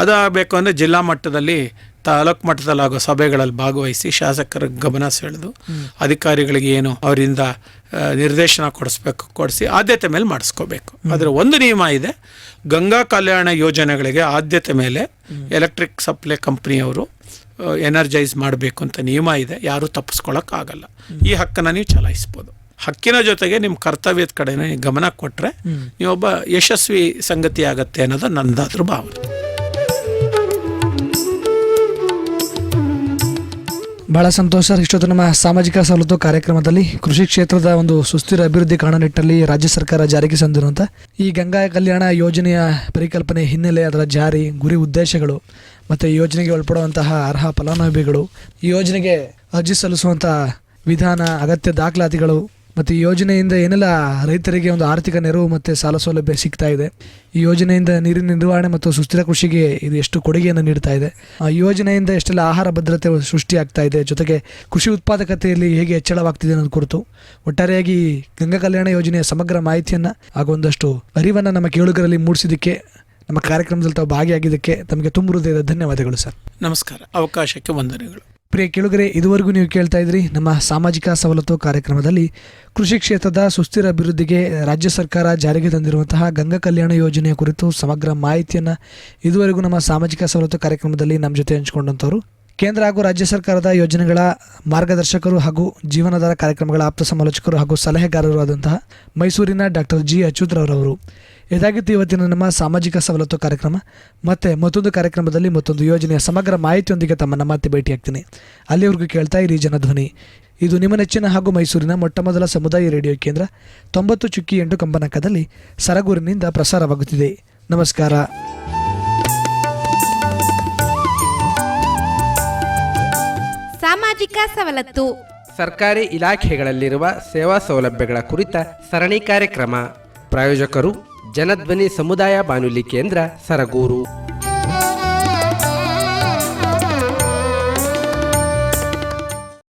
ಅದಾಗಬೇಕು ಅಂದರೆ ಜಿಲ್ಲಾ ಮಟ್ಟದಲ್ಲಿ, ತಾಲೂಕು ಮಟ್ಟದಲ್ಲಾಗೋ ಸಭೆಗಳಲ್ಲಿ ಭಾಗವಹಿಸಿ ಶಾಸಕರ ಗಮನ ಸೆಳೆದು, ಅಧಿಕಾರಿಗಳಿಗೆ ಏನು ಅವರಿಂದ ನಿರ್ದೇಶನ ಕೊಡಿಸ್ಬೇಕು, ಕೊಡಿಸಿ ಆದ್ಯತೆ ಮೇಲೆ ಮಾಡಿಸ್ಕೋಬೇಕು. ಆದರೆ ಒಂದು ನಿಯಮ ಇದೆ, ಗಂಗಾ ಕಲ್ಯಾಣ ಯೋಜನೆಗಳಿಗೆ ಆದ್ಯತೆ ಮೇಲೆ ಎಲೆಕ್ಟ್ರಿಕ್ ಸಪ್ಲೈ ಕಂಪ್ನಿಯವರು ಎನರ್ಜೈಸ್ ಮಾಡಬೇಕು ಅಂತ ನಿಯಮ ಇದೆ. ಯಾರೂ ತಪ್ಪಿಸ್ಕೊಳಕ್ಕಾಗಲ್ಲ ಈ ಹಕ್ಕನ್ನು ನೀವು ಚಲಾಯಿಸ್ಬೋದು. ಹಕ್ಕಿನ ಜೊತೆಗೆ ನಿಮ್ಮ ಕರ್ತವ್ಯದ ಕಡೆ ಗಮನ ಕೊಟ್ಟರೆ ನೀವೊಬ್ಬ ಯಶಸ್ವಿ ಸಂಗತಿ ಆಗತ್ತೆ ಅನ್ನೋದು ನನ್ನದಾದ್ರೂ ಭಾವನೆ. ಬಹಳ ಸಂತೋಷ ಇಷ್ಟೊತ್ತು ನಮ್ಮ ಸಾಮಾಜಿಕ ಸವಲತ್ತು ಕಾರ್ಯಕ್ರಮದಲ್ಲಿ ಕೃಷಿ ಕ್ಷೇತ್ರದ ಒಂದು ಸುಸ್ಥಿರ ಅಭಿವೃದ್ಧಿ ಕಾಣೋ ನಿಟ್ಟಲ್ಲಿ ರಾಜ್ಯ ಸರ್ಕಾರ ಜಾರಿಗೆ ತಂದಿರುವಂಥ ಈ ಗಂಗಾ ಕಲ್ಯಾಣ ಯೋಜನೆಯ ಪರಿಕಲ್ಪನೆ ಹಿನ್ನೆಲೆ ಅದರ ಜಾರಿ ಗುರಿ ಉದ್ದೇಶಗಳು ಮತ್ತು ಯೋಜನೆಗೆ ಒಳಪಡುವಂತಹ ಅರ್ಹ ಫಲಾನುಭವಿಗಳು, ಈ ಯೋಜನೆಗೆ ಅರ್ಜಿ ಸಲ್ಲಿಸುವಂಥ ವಿಧಾನ, ಅಗತ್ಯ ದಾಖಲಾತಿಗಳು, ಮತ್ತು ಈ ಯೋಜನೆಯಿಂದ ಏನೆಲ್ಲ ರೈತರಿಗೆ ಒಂದು ಆರ್ಥಿಕ ನೆರವು ಮತ್ತು ಸಾಲ ಸೌಲಭ್ಯ ಸಿಗ್ತಾ ಇದೆ, ಈ ಯೋಜನೆಯಿಂದ ನೀರಿನ ನಿರ್ವಹಣೆ ಮತ್ತು ಸುಸ್ಥಿರ ಕೃಷಿಗೆ ಇದು ಎಷ್ಟು ಕೊಡುಗೆಯನ್ನು ನೀಡ್ತಾ ಇದೆ, ಆ ಯೋಜನೆಯಿಂದ ಎಷ್ಟೆಲ್ಲ ಆಹಾರ ಭದ್ರತೆ ಸೃಷ್ಟಿಯಾಗ್ತಾ ಇದೆ, ಜೊತೆಗೆ ಕೃಷಿ ಉತ್ಪಾದಕತೆಯಲ್ಲಿ ಹೇಗೆ ಹೆಚ್ಚಳವಾಗ್ತಿದೆ ಅನ್ನೋದು ಕುರಿತು ಒಟ್ಟಾರೆಯಾಗಿ ಗಂಗಾ ಕಲ್ಯಾಣ ಯೋಜನೆಯ ಸಮಗ್ರ ಮಾಹಿತಿಯನ್ನು ಹಾಗೂ ಒಂದಷ್ಟು ಅರಿವನ್ನು ನಮ್ಮ ಕೇಳುಗರಲ್ಲಿ ಮೂಡಿಸಿದ್ದಕ್ಕೆ ನಮ್ಮ ಕಾರ್ಯಕ್ರಮದಲ್ಲಿ ತಾವು ಭಾಗಿಯಾಗಿದ್ದಕ್ಕೆ ತಮಗೆ ತುಂಬ ಹೃದಯದ ಧನ್ಯವಾದಗಳು ಸರ್. ನಮಸ್ಕಾರ. ಅವಕಾಶಕ್ಕೆ ವಂದನೆಗಳು. ಪ್ರಿಯ ಕೇಳುಗರೆ ಇದುವರೆಗೂ ನೀವು ಕೇಳ್ತಾ ಇದ್ರಿ ನಮ್ಮ ಸಾಮಾಜಿಕ ಸವಲತ್ತು ಕಾರ್ಯಕ್ರಮದಲ್ಲಿ ಕೃಷಿ ಕ್ಷೇತ್ರದ ಸುಸ್ಥಿರ ಅಭಿವೃದ್ಧಿಗೆ ರಾಜ್ಯ ಸರ್ಕಾರ ಜಾರಿಗೆ ತಂದಿರುವಂತಹ ಗಂಗಾ ಕಲ್ಯಾಣ ಯೋಜನೆಯ ಕುರಿತು ಸಮಗ್ರ ಮಾಹಿತಿಯನ್ನು ಇದುವರೆಗೂ ನಮ್ಮ ಸಾಮಾಜಿಕ ಸವಲತ್ತು ಕಾರ್ಯಕ್ರಮದಲ್ಲಿ ನಮ್ಮ ಜೊತೆ ಹಂಚಿಕೊಂಡಂಥವ್ರು. ಕೇಂದ್ರ ಹಾಗೂ ರಾಜ್ಯ ಸರ್ಕಾರದ ಯೋಜನೆಗಳ ಮಾರ್ಗದರ್ಶಕರು ಹಾಗೂ ಜೀವನಾಧಾರ ಕಾರ್ಯಕ್ರಮಗಳ ಆಪ್ತ ಸಮಾಲೋಚಕರು ಹಾಗೂ ಸಲಹೆಗಾರರು ಆದಂತಹ ಮೈಸೂರಿನ ಡಾಕ್ಟರ್ ಜಿ ಅಚ್ಯುತ್ರವರವರು. ಇದಾಗಿತ್ತು ಇವತ್ತಿನ ನಮ್ಮ ಸಾಮಾಜಿಕ ಸವಲತ್ತು ಕಾರ್ಯಕ್ರಮ. ಮತ್ತೆ ಮತ್ತೊಂದು ಕಾರ್ಯಕ್ರಮದಲ್ಲಿ ಮತ್ತೊಂದು ಯೋಜನೆಯ ಸಮಗ್ರ ಮಾಹಿತಿಯೊಂದಿಗೆ ತಮ್ಮನ್ನ ಮತ್ತೆ ಭೇಟಿಯಾಗ್ತೀನಿ ಅಲ್ಲಿವರೆಗೂ ಕೇಳ್ತಾ ಇರಿ ಜನಧ್ವನಿ ಇದು ನಿಮ್ಮ ನೆಚ್ಚಿನ ಹಾಗೂ ಮೈಸೂರಿನ ಮೊಟ್ಟ ಮೊದಲ ಸಮುದಾಯ ರೇಡಿಯೋ ಕೇಂದ್ರ ತೊಂಬತ್ತು ಚುಕ್ಕಿ ಎಂಟು ಕಂಬನಕದಲ್ಲಿ ಸರಗೂರಿನಿಂದ ಪ್ರಸಾರವಾಗುತ್ತಿದೆ. ನಮಸ್ಕಾರ. ಸಾಮಾಜಿಕ ಸವಲತ್ತು. ಸರ್ಕಾರಿ ಇಲಾಖೆಗಳಲ್ಲಿರುವ ಸೇವಾ ಸೌಲಭ್ಯಗಳ ಕುರಿತ ಸರಣಿ ಕಾರ್ಯಕ್ರಮ. ಪ್ರಾಯೋಜಕರು ಜನಧ್ವನಿ ಸಮುದಾಯ ಬಾನುಲಿ ಕೇಂದ್ರ ಸರಗೂರು.